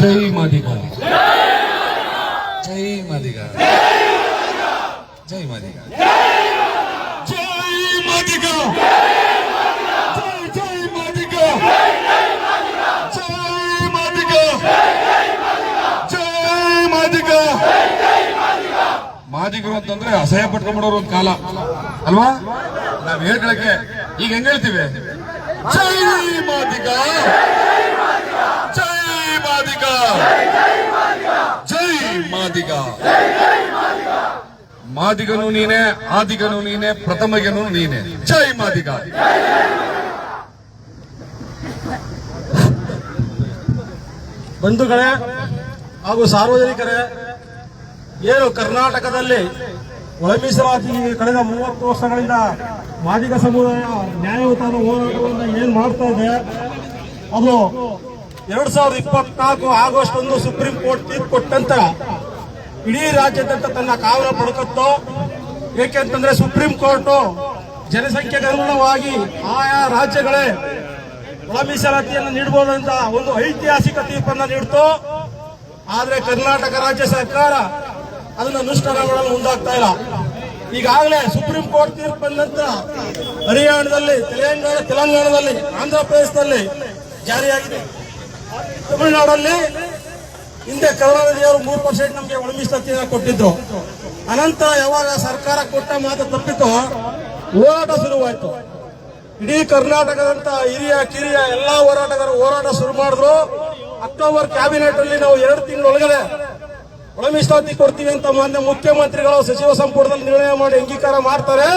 ಜೈ ಮಾದಿಗ ಜೈ ಮಾದಿಗ ಜೈ ಮಾದಿಗ ಜೈ ಮಾದಿಗ ಮಾದಿಗರು. ಅಂತಂದ್ರೆ ಅಸಹ್ಯ ಪಟ್ಕೊಂಡ್ಬಿಡೋರು ಒಂದು ಕಾಲ. ಅಲ್ವಾ? ನಾವ್ ಹೇಳ್ಕೊಳಕ್ಕೆ ಈಗ ಹೆಂಗ್ ಹೇಳ್ತೀವಿ? ಜೈ ಮಾದಿಗ ಜೈ ಮಾದಿಗ ಜೈ ಮಾದಿಗ ಮಾದಿಗನು ನೀನೆ, ಆದಿಗನು ನೀನೆ, ಪ್ರಥಮಗನು ನೀನೆ. ಜೈ ಮಾದಿಗ ಬಂಧುಗಳೇ ಹಾಗೂ ಸಾರ್ವಜನಿಕರೇ, ಏನು ಕರ್ನಾಟಕದಲ್ಲಿ ಒಳಮೀಸಲಾತಿ ಕಳೆದ ಮೂವತ್ತು ವರ್ಷಗಳಿಂದ ಮಾದಿಗ ಸಮುದಾಯ ನ್ಯಾಯಯುತ ಹೋರಾಟವನ್ನು ಏನ್ ಮಾಡ್ತಾ ಇದೆ? ಅದು ಎರಡ್ ಸಾವಿರದ ಇಪ್ಪತ್ನಾಲ್ಕು ಆಗಸ್ಟ್ ಒಂದು ಸುಪ್ರೀಂ ಕೋರ್ಟ್ ತೀರ್ಪು ಕೊಟ್ಟಂತ ಇಡೀ ರಾಜ್ಯದಂತ ತನ್ನ ಕಾವಲು ಪಡ್ಕತ್ತೋ ಏಕೆಂತಂದ್ರೆ ಸುಪ್ರೀಂ ಕೋರ್ಟ್ ಜನಸಂಖ್ಯೆಗೆ ಅನುಗುಣವಾಗಿ ಆಯಾ ರಾಜ್ಯಗಳೇ ಒಳ ಮೀಸಲಾತಿಯನ್ನು ನೀಡಬಹುದಂತ ಒಂದು ಐತಿಹಾಸಿಕ ತೀರ್ಪನ್ನು ನೀಡಿತು. ಆದ್ರೆ ಕರ್ನಾಟಕ ರಾಜ್ಯ ಸರ್ಕಾರ ಅದನ್ನ ಅನುಷ್ಠಾನಗೊಳ್ಳಲು ಮುಂದಾಗ್ತಾ ಇಲ್ಲ. ಈಗಾಗಲೇ ಸುಪ್ರೀಂ ಕೋರ್ಟ್ ತೀರ್ಪು ಬಂದ ಹರಿಯಾಣದಲ್ಲಿ, ತೆಲಂಗಾಣ, ತೆಲಂಗಾಣದಲ್ಲಿ, ಆಂಧ್ರ ಪ್ರದೇಶದಲ್ಲಿ ಜಾರಿಯಾಗಿದೆ. ತಮಿಳುನಾಡಲ್ಲಿ ಹಿಂದೆ ಕರುಣಾನಿಧಿಯವರು ಮೂರು ಪರ್ಸೆಂಟ್ ನಮಗೆ ಒಳ ಮೀಸಲಾತಿಯನ್ನು ಕೊಟ್ಟಿದ್ರು. ಅನಂತರ ಯಾವಾಗ ಸರ್ಕಾರ ಕೊಟ್ಟ ಮಾತು ತಪ್ಪಿತು, ಹೋರಾಟ ಶುರುವಾಯಿತು. ಇಡೀ ಕರ್ನಾಟಕದಂತ ಹಿರಿಯ, ಕಿರಿಯ ಎಲ್ಲಾ ಹೋರಾಟಗಾರರು ಹೋರಾಟ ಶುರು ಮಾಡಿದ್ರು. ಅಕ್ಟೋಬರ್ ಕ್ಯಾಬಿನೆಟ್ ಅಲ್ಲಿ ನಾವು ಎರಡು ತಿಂಗಳೊಳಗಡೆ ಒಳ ಮೀಸಲಾತಿ ಕೊಡ್ತೀವಿ ಅಂತ ಮಾನ್ಯ ಮುಖ್ಯಮಂತ್ರಿಗಳು ಸಚಿವ ಸಂಪುಟದಲ್ಲಿ ನಿರ್ಣಯ ಮಾಡಿ ಅಂಗೀಕಾರ ಮಾಡ್ತಾರೆ.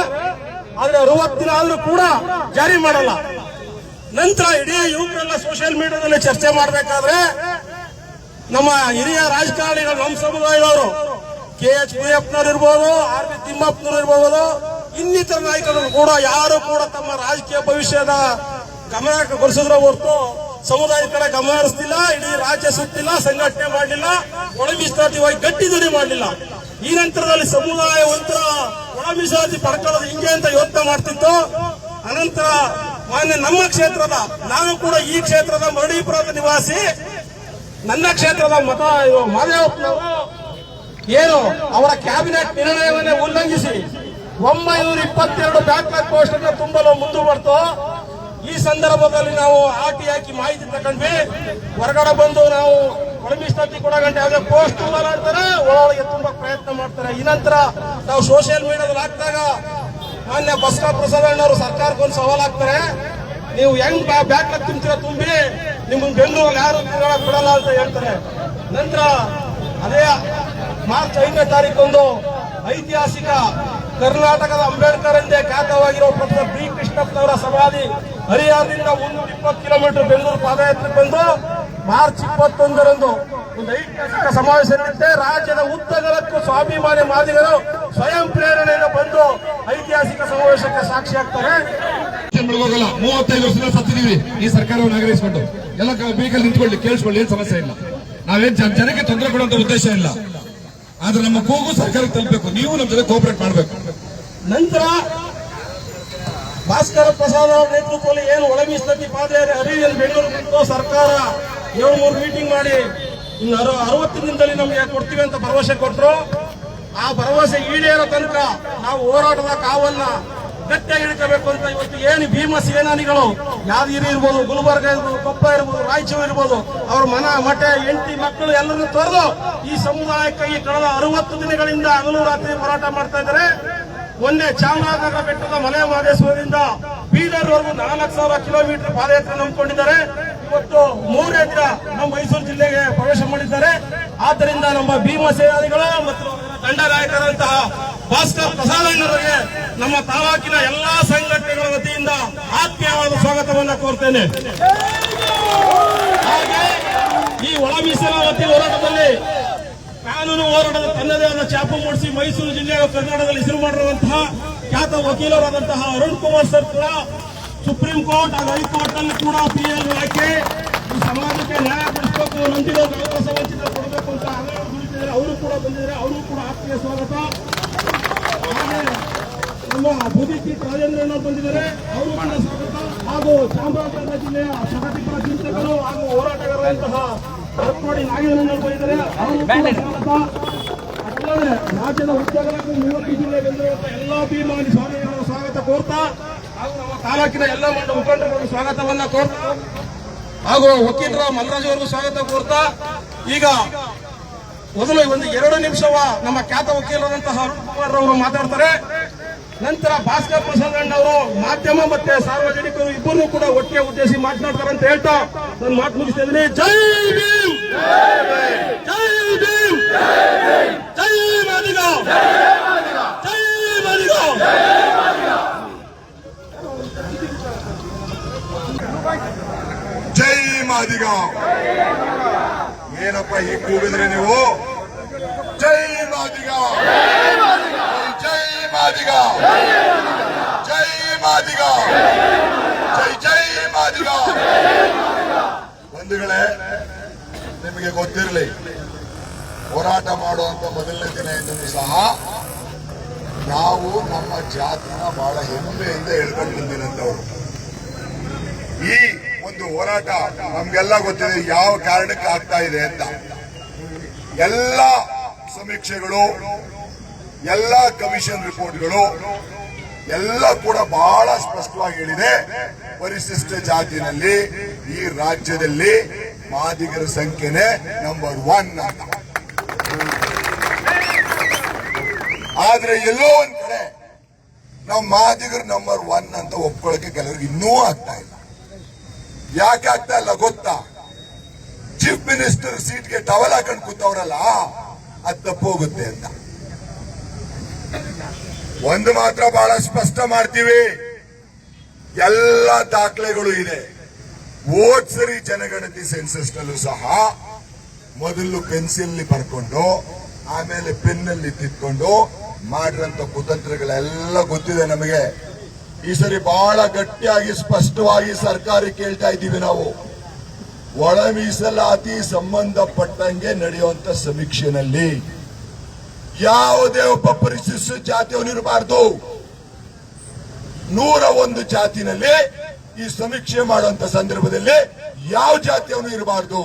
ಆದ್ರೆ ಅರವತ್ತು ದಿನ ಆದ್ರೂ ಕೂಡ ಜಾರಿ ಮಾಡಲ್ಲ. ನಂತರ ಇಡೀ ಯುವಕರೆಲ್ಲ ಸೋಷಿಯಲ್ ಮೀಡಿಯಾದಲ್ಲಿ ಚರ್ಚೆ ಮಾಡಬೇಕಾದ್ರೆ ನಮ್ಮ ಹಿರಿಯ ರಾಜಕಾರಣಿಗಳು ನಮ್ಮ ಸಮುದಾಯದವರು ಕೆ ಎಚ್ ಮುನಿಯಪ್ಪನವ್ರು ಇರ್ಬೋದು, ಆರ್ ಬಿ ತಿಮ್ಮಪ್ಪನವ್ರು ಇರ್ಬೋದು, ಇನ್ನಿತರ ನಾಯಕರು ಕೂಡ ಯಾರು ಕೂಡ ತಮ್ಮ ರಾಜಕೀಯ ಭವಿಷ್ಯದ ಗಮನ ಕೊಡಿಸಿದ್ರೆ ಹೊರತು ಸಮುದಾಯದ ಕಡೆ ಗಮನ ಹರಿಸ್ತಿಲ್ಲ, ಇಡೀ ರಾಜ್ಯ ಸುತ್ತಿಲ್ಲ, ಸಂಘಟನೆ ಮಾಡಲಿಲ್ಲ ಒಳ ಮೀಸಲಾತಿವಾಗಿ ಗಟ್ಟಿ ಧ್ವನಿ ಮಾಡಲಿಲ್ಲ. ಈ ನಂತರದಲ್ಲಿ ಸಮುದಾಯ ಒಂಥರ ಒಳಮಿಸಾತಿ ಪಡ್ಕೊಳ್ಳೋದು ಹಿಂಗೆ ಅಂತ ಯೋಚನೆ ಮಾಡ್ತಿತ್ತು. ಅನಂತರ ಮಾನ್ಯ ನಮ್ಮ ಕ್ಷೇತ್ರದ, ನಾನು ಕೂಡ ಈ ಕ್ಷೇತ್ರದ ಮರಳೀಪುರದ ನಿವಾಸಿ. ನನ್ನ ಕ್ಷೇತ್ರದ ಮತ ಮಾದೇವಪ್ಪನವರು. ಏನು? ಅವರ ಕ್ಯಾಬಿನೆಟ್ ನಿರ್ಣಯವನ್ನೇ ಉಲ್ಲಂಘಿಸಿ ಒಂಬೈನೂರ ಇಪ್ಪತ್ತೆರಡು ಬ್ಯಾಕ್ಲಾಗ್ ಪೋಸ್ಟ್ ಅನ್ನು ತುಂಬಲು ಮುಂದೆ ಬರ್ತು ಈ ಸಂದರ್ಭದಲ್ಲಿ ನಾವು ಆಟಿ ಹಾಕಿ ಮಾಹಿತಿ ತಗೊಂಡ್ವಿ ಹೊರಗಡೆ ಬಂದು ನಾವು ಒಳಮಿಸ್ತಿ ಕೂಡ ಗಂಟೆ ಯಾವುದೇ ಪೋಸ್ಟ್ ಮಾಡ್ತಾರೆ ಒಳಗೆ ತುಂಬಾ ಪ್ರಯತ್ನ ಮಾಡ್ತಾರೆ. ಈ ನಂತರ ನಾವು ಸೋಷಿಯಲ್ ಮೀಡಿಯಾದಲ್ಲಿ ಹಾಕಿದಾಗ ಮಾನ್ಯ ಬಸವರಾಜ ಸರ್ಕಾರಕ್ಕೆ ಒಂದು ಸವಾಲ್ ಹಾಕ್ತಾರೆ. ನೀವು ಹೆಂಗ್ ಬ್ಯಾಟ್ಲ ತುಂಬ್ತೀರ ತುಂಬಿ? ನಿಮ್ಮನ್ನ ಬೆಂಗಳೂರಲ್ಲಿ ಯಾರು ತಿರುಗಾಡಕ್ ಬಿಡಲ್ಲ ಅಂತ ಹೇಳ್ತಾರೆ. ನಂತರ ಅದೇ ಮಾರ್ಚ್ ಐದನೇ ತಾರೀಕೊಂದು ಐತಿಹಾಸಿಕ ಕರ್ನಾಟಕದ ಅಂಬೇಡ್ಕರ್ ಎಂದೇ ಖ್ಯಾತವಾಗಿರುವ ಪ್ರೊಫೆಸರ್ ಬಿ ಕೃಷ್ಣಪ್ಪನವರ ಸಮಾಧಿ ಹರಿಯಾಣದಿಂದ ಮುನ್ನೂರ ಇಪ್ಪತ್ತು ಕಿಲೋಮೀಟರ್ ಬೆಂಗಳೂರು ಪಾದಯಾತ್ರೆ ಬಂದು ಮಾರ್ಚ್ ಇಪ್ಪತ್ತೊಂದರಂದು ಒಂದು ಐತಿಹಾಸಿಕ ಸಮಾವೇಶ ನಡೆಯುತ್ತೆ. ರಾಜ್ಯದ ಉದ್ದಗಲಕ್ಕೂ ಸ್ವಾಭಿಮಾನಿ ಮಾದಿಗರು ಸ್ವಯಂ ಪ್ರೇರಣೆಯಿಂದ ಬಂದು ಐತಿಹಾಸಿಕ ಸಮಾವೇಶಕ್ಕೆ ಸಾಕ್ಷಿ ಆಗ್ತಾರೆ. ಹೋಗಲ್ಲ ಮೂವತ್ತೈದು ವರ್ಷದಿಂದ ಸತ್ತಿದೀವಿ ಈ ಸರ್ಕಾರವನ್ನು ಆಗ್ರಹಿಸಿಕೊಂಡು ಎಲ್ಲ ಬೀಕಲ್ಲಿ ನಿಂತ್ಕೊಳ್ಳಿ ಕೇಳಿಸ್ಕೊಳ್ಳಿ ಏನ್ ಸಮಸ್ಯೆ ಇಲ್ಲ. ನಾವೇನ್ ಜನ- ಜನಕ್ಕೆ ತೊಂದರೆ ಕೊಡುವಂತ ಉದ್ದೇಶ ಇಲ್ಲ. ಆದ್ರೆ ನಮ್ಮ ಕೂಗು ಸರ್ಕಾರಕ್ಕೆ ತಲುಪಬೇಕು. ನೀವು ನಮ್ಮ ಜೊತೆ ಕೋಪರೇಟ್ ಮಾಡಬೇಕು. ನಂತರ ಭಾಸ್ಕರ ಪ್ರಸಾದ್ ಅವರ ನೇತೃತ್ವದಲ್ಲಿ ಏನು ಒಳ ಮೀಸಲಾತಿ ಪಾದಯಾತ್ರೆ ಹರಿಯಲ್ಲಿ ಬೆಂಗಳೂರು ಬಿಟ್ಟು ಸರ್ಕಾರ ಏಳು ಮೂರು ಮೀಟಿಂಗ್ ಮಾಡಿ ಇನ್ನು ಅರ ಅರವತ್ತು ದಿನದಲ್ಲಿ ನಮಗೆ ಕೊಡ್ತೀವಿ ಅಂತ ಭರವಸೆ ಕೊಟ್ಟರು ಆ ಭರವಸೆ ಈಡೇರೋ ತನಕ ನಾವು ಹೋರಾಟದ ಕಾವನ್ನ ಗಟ್ಟಿಯಾಗಿ ಹಿಡ್ಕೋಬೇಕು ಅಂತ ಇವತ್ತು ಏನು ಭೀಮ ಸೇನಾನಿಗಳು, ಯಾದಗಿರಿ ಇರ್ಬೋದು, ಗುಲ್ಬರ್ಗ ಇರ್ಬೋದು, ಕೊಪ್ಪ ಇರ್ಬೋದು, ರಾಯಚೂರು ಇರ್ಬೋದು, ಅವ್ರ ಮನ, ಮಠ, ಹೆಂಡತಿ, ಮಕ್ಕಳು ಎಲ್ಲರನ್ನು ತೊರೆದು ಈ ಸಮುದಾಯಕ್ಕಾಗಿ ಕಳೆದ ಅರವತ್ತು ದಿನಗಳಿಂದ ಹಗಲು ರಾತ್ರಿ ಹೋರಾಟ ಮಾಡ್ತಾ ಇದ್ದಾರೆ. ಮೊನ್ನೆ ಚಾಮರಾಜನಗರ ಬೆಟ್ಟದ ಮಲೆ ಮಹದೇಶ್ವರದಿಂದ ಬೀದರ್ವರೆಗೂ ನಾಲ್ಕು ಸಾವಿರ ಕಿಲೋಮೀಟರ್ ಪಾದಯಾತ್ರೆ ನಂಬಿಕೊಂಡಿದ್ದಾರೆ. ಇವತ್ತು ಮೂರನೇ ದಿನ ನಮ್ಮ ಮೈಸೂರು ಜಿಲ್ಲೆಗೆ ಪ್ರವೇಶ ಮಾಡಿದ್ದಾರೆ. ಆದ್ದರಿಂದ ನಮ್ಮ ಭೀಮ ಸೇನಾನಿಗಳು ಮತ್ತು ತಂಡ ನಾಯಕರಂತಹ ಭಾಸ್ಕರ್ ಪ್ರಸಾದಣ್ಣವರಿಗೆ ನಮ್ಮ ತಾಲೂಕಿನ ಎಲ್ಲಾ ಸಂಘಟನೆಗಳ ವತಿಯಿಂದ ಆತ್ಮೀಯವಾದ ಸ್ವಾಗತವನ್ನು ಕೋರ್ತೇನೆ. ಹಾಗೆ ಈ ಒಳ ಮೀಸಲಾತಿ ಹೋರಾಟದಲ್ಲಿ ಕಾನೂನು ಹೋರಾಟದ ತನ್ನದೇ ಆದ ಚಾಪು ಮೂಡಿಸಿ ಮೈಸೂರು ಜಿಲ್ಲೆ ಹಾಗೂ ಕರ್ನಾಟಕದಲ್ಲಿ ಹೆಸರು ಮಾಡಿರುವಂತಹ ಖ್ಯಾತ ವಕೀಲರಾದಂತಹ ಅರುಣ್ ಕುಮಾರ್ ಸರ್ ಕೂಡ ಸುಪ್ರೀಂ ಕೋರ್ಟ್ ಹಾಗೂ ಹೈಕೋರ್ಟ್ನಲ್ಲಿ ಕೂಡ ಪಿಎಲ್ ಸಮಾಜಕ್ಕೆ ನ್ಯಾಯ ಕೊಡಿಸಬೇಕು ನೊಂದಿರೋರು ಅವಕಾಶ ವಂಚಿತ ಕೊಡಬೇಕು ಅಂತ ಹಲವಾರು ದುಡಿತಿದ್ದಾರೆ ಅವರು ಕೂಡ ಬಂದಿದ್ದಾರೆ. ಅವರು ಕೂಡ ಆತ್ಮೀಯ ಸ್ವಾಗತ. ನಮ್ಮ ಬುದಿತಿ ರಾಜೇಂದ್ರಣ್ಣ ಬಂದಿದ್ದಾರೆ. ಅವರು ಕೂಡ ಸ್ವಾಗತ. ಹಾಗೂ ಚಾಮರಾಜನಗರ ಜಿಲ್ಲೆಯ ಪ್ರಗತಿಪರ ಚಿಂತಕರು ಹಾಗೂ ಹೋರಾಟಗಾರರಂತಹ ನೋಡಿ ನಾಗೇಂದ್ರ ಸ್ವಾಗತ. ಅಲ್ಲದೆ ರಾಜ್ಯದ ಉದ್ಯೋಗಕ್ಕೆ ಮೂವತ್ತು ಜಿಲ್ಲೆ ಬಂದಿರುವಂತಹ ಎಲ್ಲಾ ಭೀಮಾನಿ ಸ್ವಾಮಿಗಳನ್ನು ಸ್ವಾಗತ ಕೋರ್ತಾ ಹಾಗೂ ನಮ್ಮ ತಾಲೂಕಿನ ಎಲ್ಲ ಮಂಡ ಮುಖಂಡರು ಸ್ವಾಗತವನ್ನ ಕೋರ್ತಾ. ಹಾಗೂ ವಕೀಲರ ಮಲ್ಲರಾಜ್ ಅವರಿಗೂ ಸ್ವಾಗತ ಕೋರ್ತಾ, ಈಗ ಮೊದಲು ಒಂದು ಎರಡು ನಿಮಿಷವ ನಮ್ಮ ಖ್ಯಾತ ವಕೀಲರಂತಹ ಕುಮಾರ್ ಅವರು ಮಾತಾಡ್ತಾರೆ. ನಂತರ ಭಾಸ್ಕರ್ ಪ್ರಸಾದ್ ಅವರು ಮಾಧ್ಯಮ ಮತ್ತೆ ಸಾರ್ವಜನಿಕರು ಇಬ್ಬರು ಕೂಡ ಒಟ್ಟಿಗೆ ಉದ್ದೇಶಿಸಿ ಮಾತನಾಡ್ತಾರೆ ಅಂತ ಹೇಳ್ತಾ ನಾನು ಮಾತು ಮುಗಿಸ್ತಾ ಇದ್ದೀನಿ. ಜೈ ಭೀಮ್! ಜೈ ಭೀಮ್! ಜೈ ಮಾದಿಗ! ಜೈ ಮಾದಿಗ! ಮಾದಿಗ. ಏನಪ್ಪ ಈ ಕೂಗಿದ್ರೆ ನೀವು? ಜೈ ಮಾದಿಗ. ಜೈ ಮಾದಿಗ. ಜೈ ಮಾದಿಗ. ಜೈ ಜೈ ಮಾದಿಗ. ಬಂಧುಗಳೇ, ನಿಮಗೆ ಗೊತ್ತಿರಲಿ, ಹೋರಾಟ ಮಾಡುವಂತ ಮೊದಲನೇ ದಿನ ಎಂದೂ ಸಹ ನಾವು ನಮ್ಮ ಜಾತಿನ ಬಹಳ ಹೆಮ್ಮೆಯಿಂದ ಹೇಳ್ಕೊಂಡು ಬಂದಿರಂತವ್ರು ಈ ಒಂದು ಹೋರಾಟ ನಮ್ಗೆಲ್ಲ ಗೊತ್ತಿದೆ ಯಾವ ಕಾರಣಕ್ಕೆ ಆಗ್ತಾ ಇದೆ ಅಂತ. ಎಲ್ಲ ಸಮೀಕ್ಷೆಗಳು, ಎಲ್ಲ ಕಮಿಷನ್ ರಿಪೋರ್ಟ್ಗಳು ಎಲ್ಲ ಕೂಡ ಬಹಳ ಸ್ಪಷ್ಟವಾಗಿ ಹೇಳಿದೆ. ಪರಿಶಿಷ್ಟ ಜಾತಿನಲ್ಲಿ ಈ ರಾಜ್ಯದಲ್ಲಿ ಮಾದಿಗರ ಸಂಖ್ಯೆನೆ ನಂಬರ್ ಒನ್ ಅಂತ. ಆದ್ರೆ ಎಲ್ಲೋ ಒಂದ್ ಕಡೆ ನಾವು ಮಾದಿಗರು ನಂಬರ್ ಒನ್ ಅಂತ ಒಪ್ಕೊಳ್ಳೋಕೆ ಕೆಲವರಿಗೆ ಇನ್ನೂ ಆಗ್ತಾ ಇಲ್ಲ. ಯಾಕೆ ಆಗ್ತಾ ಇಲ್ಲ ಗೊತ್ತಾ? ಚೀಫ್ ಮಿನಿಸ್ಟರ್ ಸೀಟ್ಗೆ ಟವಲ್ ಹಾಕೊಂಡು ಕೂತವ್ರಲ್ಲ, ಅದು ತಪ್ಪೋಗುತ್ತೆ ಅಂತ. ಒಂದು ಮಾತ್ರ ಬಹಳ ಸ್ಪಷ್ಟ ಮಾಡ್ತೀವಿ, ಎಲ್ಲ ದಾಖಲೆಗಳು ಇದೆ. ಓದ್ ಸರಿ ಜನಗಣತಿ ಸೆನ್ಸಸ್ ನಲ್ಲೂ ಸಹ, ಮೊದಲು ಪೆನ್ಸಿಲ್ ಬರ್ಕೊಂಡು, ಆಮೇಲೆ ಪೆನ್ನಲ್ಲಿ ತಿದ್ಕೊಂಡು ಮಾಡಿರಂತ ಕುತಂತ್ರಗಳೆಲ್ಲ ಗೊತ್ತಿದೆ ನಮಗೆ. ಈ ಸರಿ ಬಹಳ ಗಟ್ಟಿಯಾಗಿ, ಸ್ಪಷ್ಟವಾಗಿ ಸರ್ಕಾರ ಕೇಳ್ತಾ ಇದ್ದೀವಿ ನಾವು. ಒಳ ಮೀಸಲಾತಿ ಸಂಬಂಧಪಟ್ಟಂಗೆ ನಡೆಯುವಂತ ಸಮೀಕ್ಷೆನಲ್ಲಿ ಯಾವುದೇ ಒಬ್ಬ ಪರಿಶಿಷ್ಟ ಜಾತಿಯವನಿರಬಾರ್ದು ನೂರ ಒಂದು ಜಾತಿನಲ್ಲಿ ಈ ಸಮೀಕ್ಷೆ ಮಾಡುವಂತ ಸಂದರ್ಭದಲ್ಲಿ ಯಾವ ಜಾತಿಯವನು ಇರಬಾರ್ದು.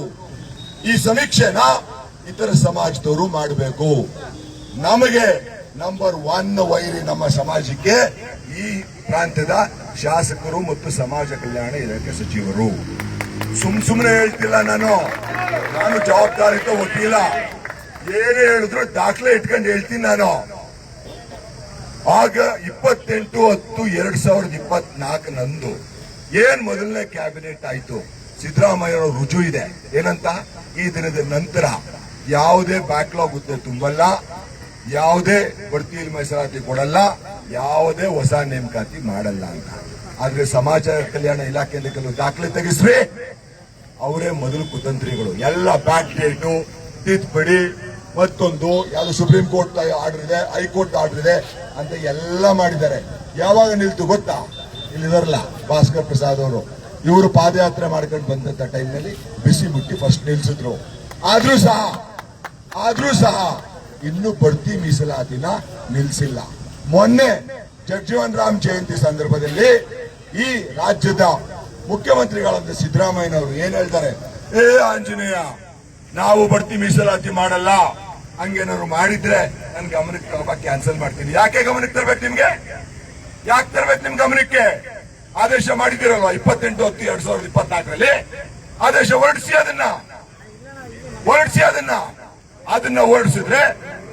ಈ ಸಮೀಕ್ಷೆನ ಇತರ ಸಮಾಜದವರು ಮಾಡಬೇಕು. ನಮಗೆ ನಂಬರ್ ಒನ್ ವೈರಿ ನಮ್ಮ ಸಮಾಜಕ್ಕೆ ಈ ಪ್ರಾಂತ್ಯದ ಶಾಸಕರು ಮತ್ತು ಸಮಾಜ ಕಲ್ಯಾಣ ಇಲಾಖೆ ಸಚಿವರು. ಸುಮ್ ಸುಮ್ಮನೆ ಹೇಳ್ತಿಲ್ಲ ನಾನು. ನಾನು ಜವಾಬ್ದಾರಿತ ವಕೀಲ. ಏನೇ ಹೇಳಿದ್ರು ದಾಖಲೆ ಇಟ್ಕೊಂಡು ಹೇಳ್ತೀನಿ ನಾನು. ಆಗ ಇಪ್ಪತ್ತೆಂಟು ಹತ್ತು ಎರಡ್ ಸಾವಿರದ ಇಪ್ಪತ್ನಾಲ್ಕು ನಂದು ಏನ್ ಮೊದಲನೇ ಕ್ಯಾಬಿನೆಟ್ ಆಯ್ತು? ಸಿದ್ದರಾಮಯ್ಯ ರುಜು ಇದೆ. ಏನಂತ? ಈ ದಿನದ ನಂತರ. ಯಾವುದೇ ಬ್ಯಾಕ್ಲಾಗ್ ಹುದ್ದೆ ತುಂಬಲ್ಲ. ಯಾವುದೇ ಬಡ್ತಿ ಮೀಸಲಾತಿ ಕೊಡಲ್ಲ. ಯಾವುದೇ ಹೊಸ ನೇಮಕಾತಿ ಮಾಡಲ್ಲ ಅಂತ. ಆದ್ರೆ ಸಮಾಜ ಕಲ್ಯಾಣ ಇಲಾಖೆಯಲ್ಲಿ ಕೆಲವು ದಾಖಲೆ ತೆಗೆಸ್ರಿ. ಅವರೇ ಮೊದಲು ಕುತಂತ್ರಿಗಳು. ಎಲ್ಲ ಬ್ಯಾಕ್ ಡೇಟು ತಿದ್ದುಪಡಿ, ಮತ್ತೊಂದು ಯಾವ್ದು ಸುಪ್ರೀಂ ಕೋರ್ಟ್ ಆರ್ಡರ್ ಇದೆ, ಹೈಕೋರ್ಟ್ ಆರ್ಡರ್ ಇದೆ ಅಂತ ಎಲ್ಲ ಮಾಡಿದ್ದಾರೆ. ಯಾವಾಗ ನಿಲ್ತು ಗೊತ್ತಾ? ಇಲ್ಲಿದಾರಲ್ಲ, ಭಾಸ್ಕರ್ ಪ್ರಸಾದ್ ಅವರು. ಇವರು ಪಾದಯಾತ್ರೆ ಮಾಡ್ಕೊಂಡು ಬಂದಂತ ಟೈಮ್ನಲ್ಲಿ ಬಿಸಿ ಮುಟ್ಟಿ ಫಸ್ಟ್ ನಿಲ್ಸಿದ್ರು. ಆದ್ರೂ ಸಹ ಆದ್ರೂ ಸಹ ಇನ್ನೂ ಬಡ್ತಿ ಮೀಸಲಾತಿನ ನಿಲ್ಸಿಲ್ಲ. ಮೊನ್ನೆ ಜಗಜೀವನ್ ರಾಮ್ ಜಯಂತಿ ಸಂದರ್ಭದಲ್ಲಿ ಈ ರಾಜ್ಯದ ಮುಖ್ಯಮಂತ್ರಿಗಳಾದ ಸಿದ್ದರಾಮಯ್ಯನವರು ಏನ್ ಹೇಳ್ತಾರೆ? ಏ ಆಂಜನೇಯ, ನಾವು ಬಡ್ತಿ ಮೀಸಲಾತಿ ಮಾಡಲ್ಲ. ಹಂಗೇನಾದ್ರು ಮಾಡಿದ್ರೆ ನನ್ ಗಮನಕ್ಕೆ ತರಬ ಕ್ಯಾನ್ಸಲ್ ಮಾಡ್ತೀನಿ. ಯಾಕೆ ಗಮನಕ್ಕೆ ತರ್ಬೇಕು ನಿಮ್ಗೆ? ಯಾಕೆ ತರ್ಬೇಕು ನಿಮ್ ಗಮನಕ್ಕೆ? ಆದೇಶ ಮಾಡಿದಿರಲ್ವಾ ಇಪ್ಪತ್ತೆಂಟು ಹತ್ತು ಎರಡ್ ಸಾವಿರದ ಇಪ್ಪತ್ನಾಲ್ಕರಲ್ಲಿ ಆದೇಶ ಹೊರಡಿಸಿ ಅದನ್ನ. ಹೊರಡಿಸಿ ಅದನ್ನ. ಅದನ್ನ ಹೊರಡಿಸಿದ್ರೆ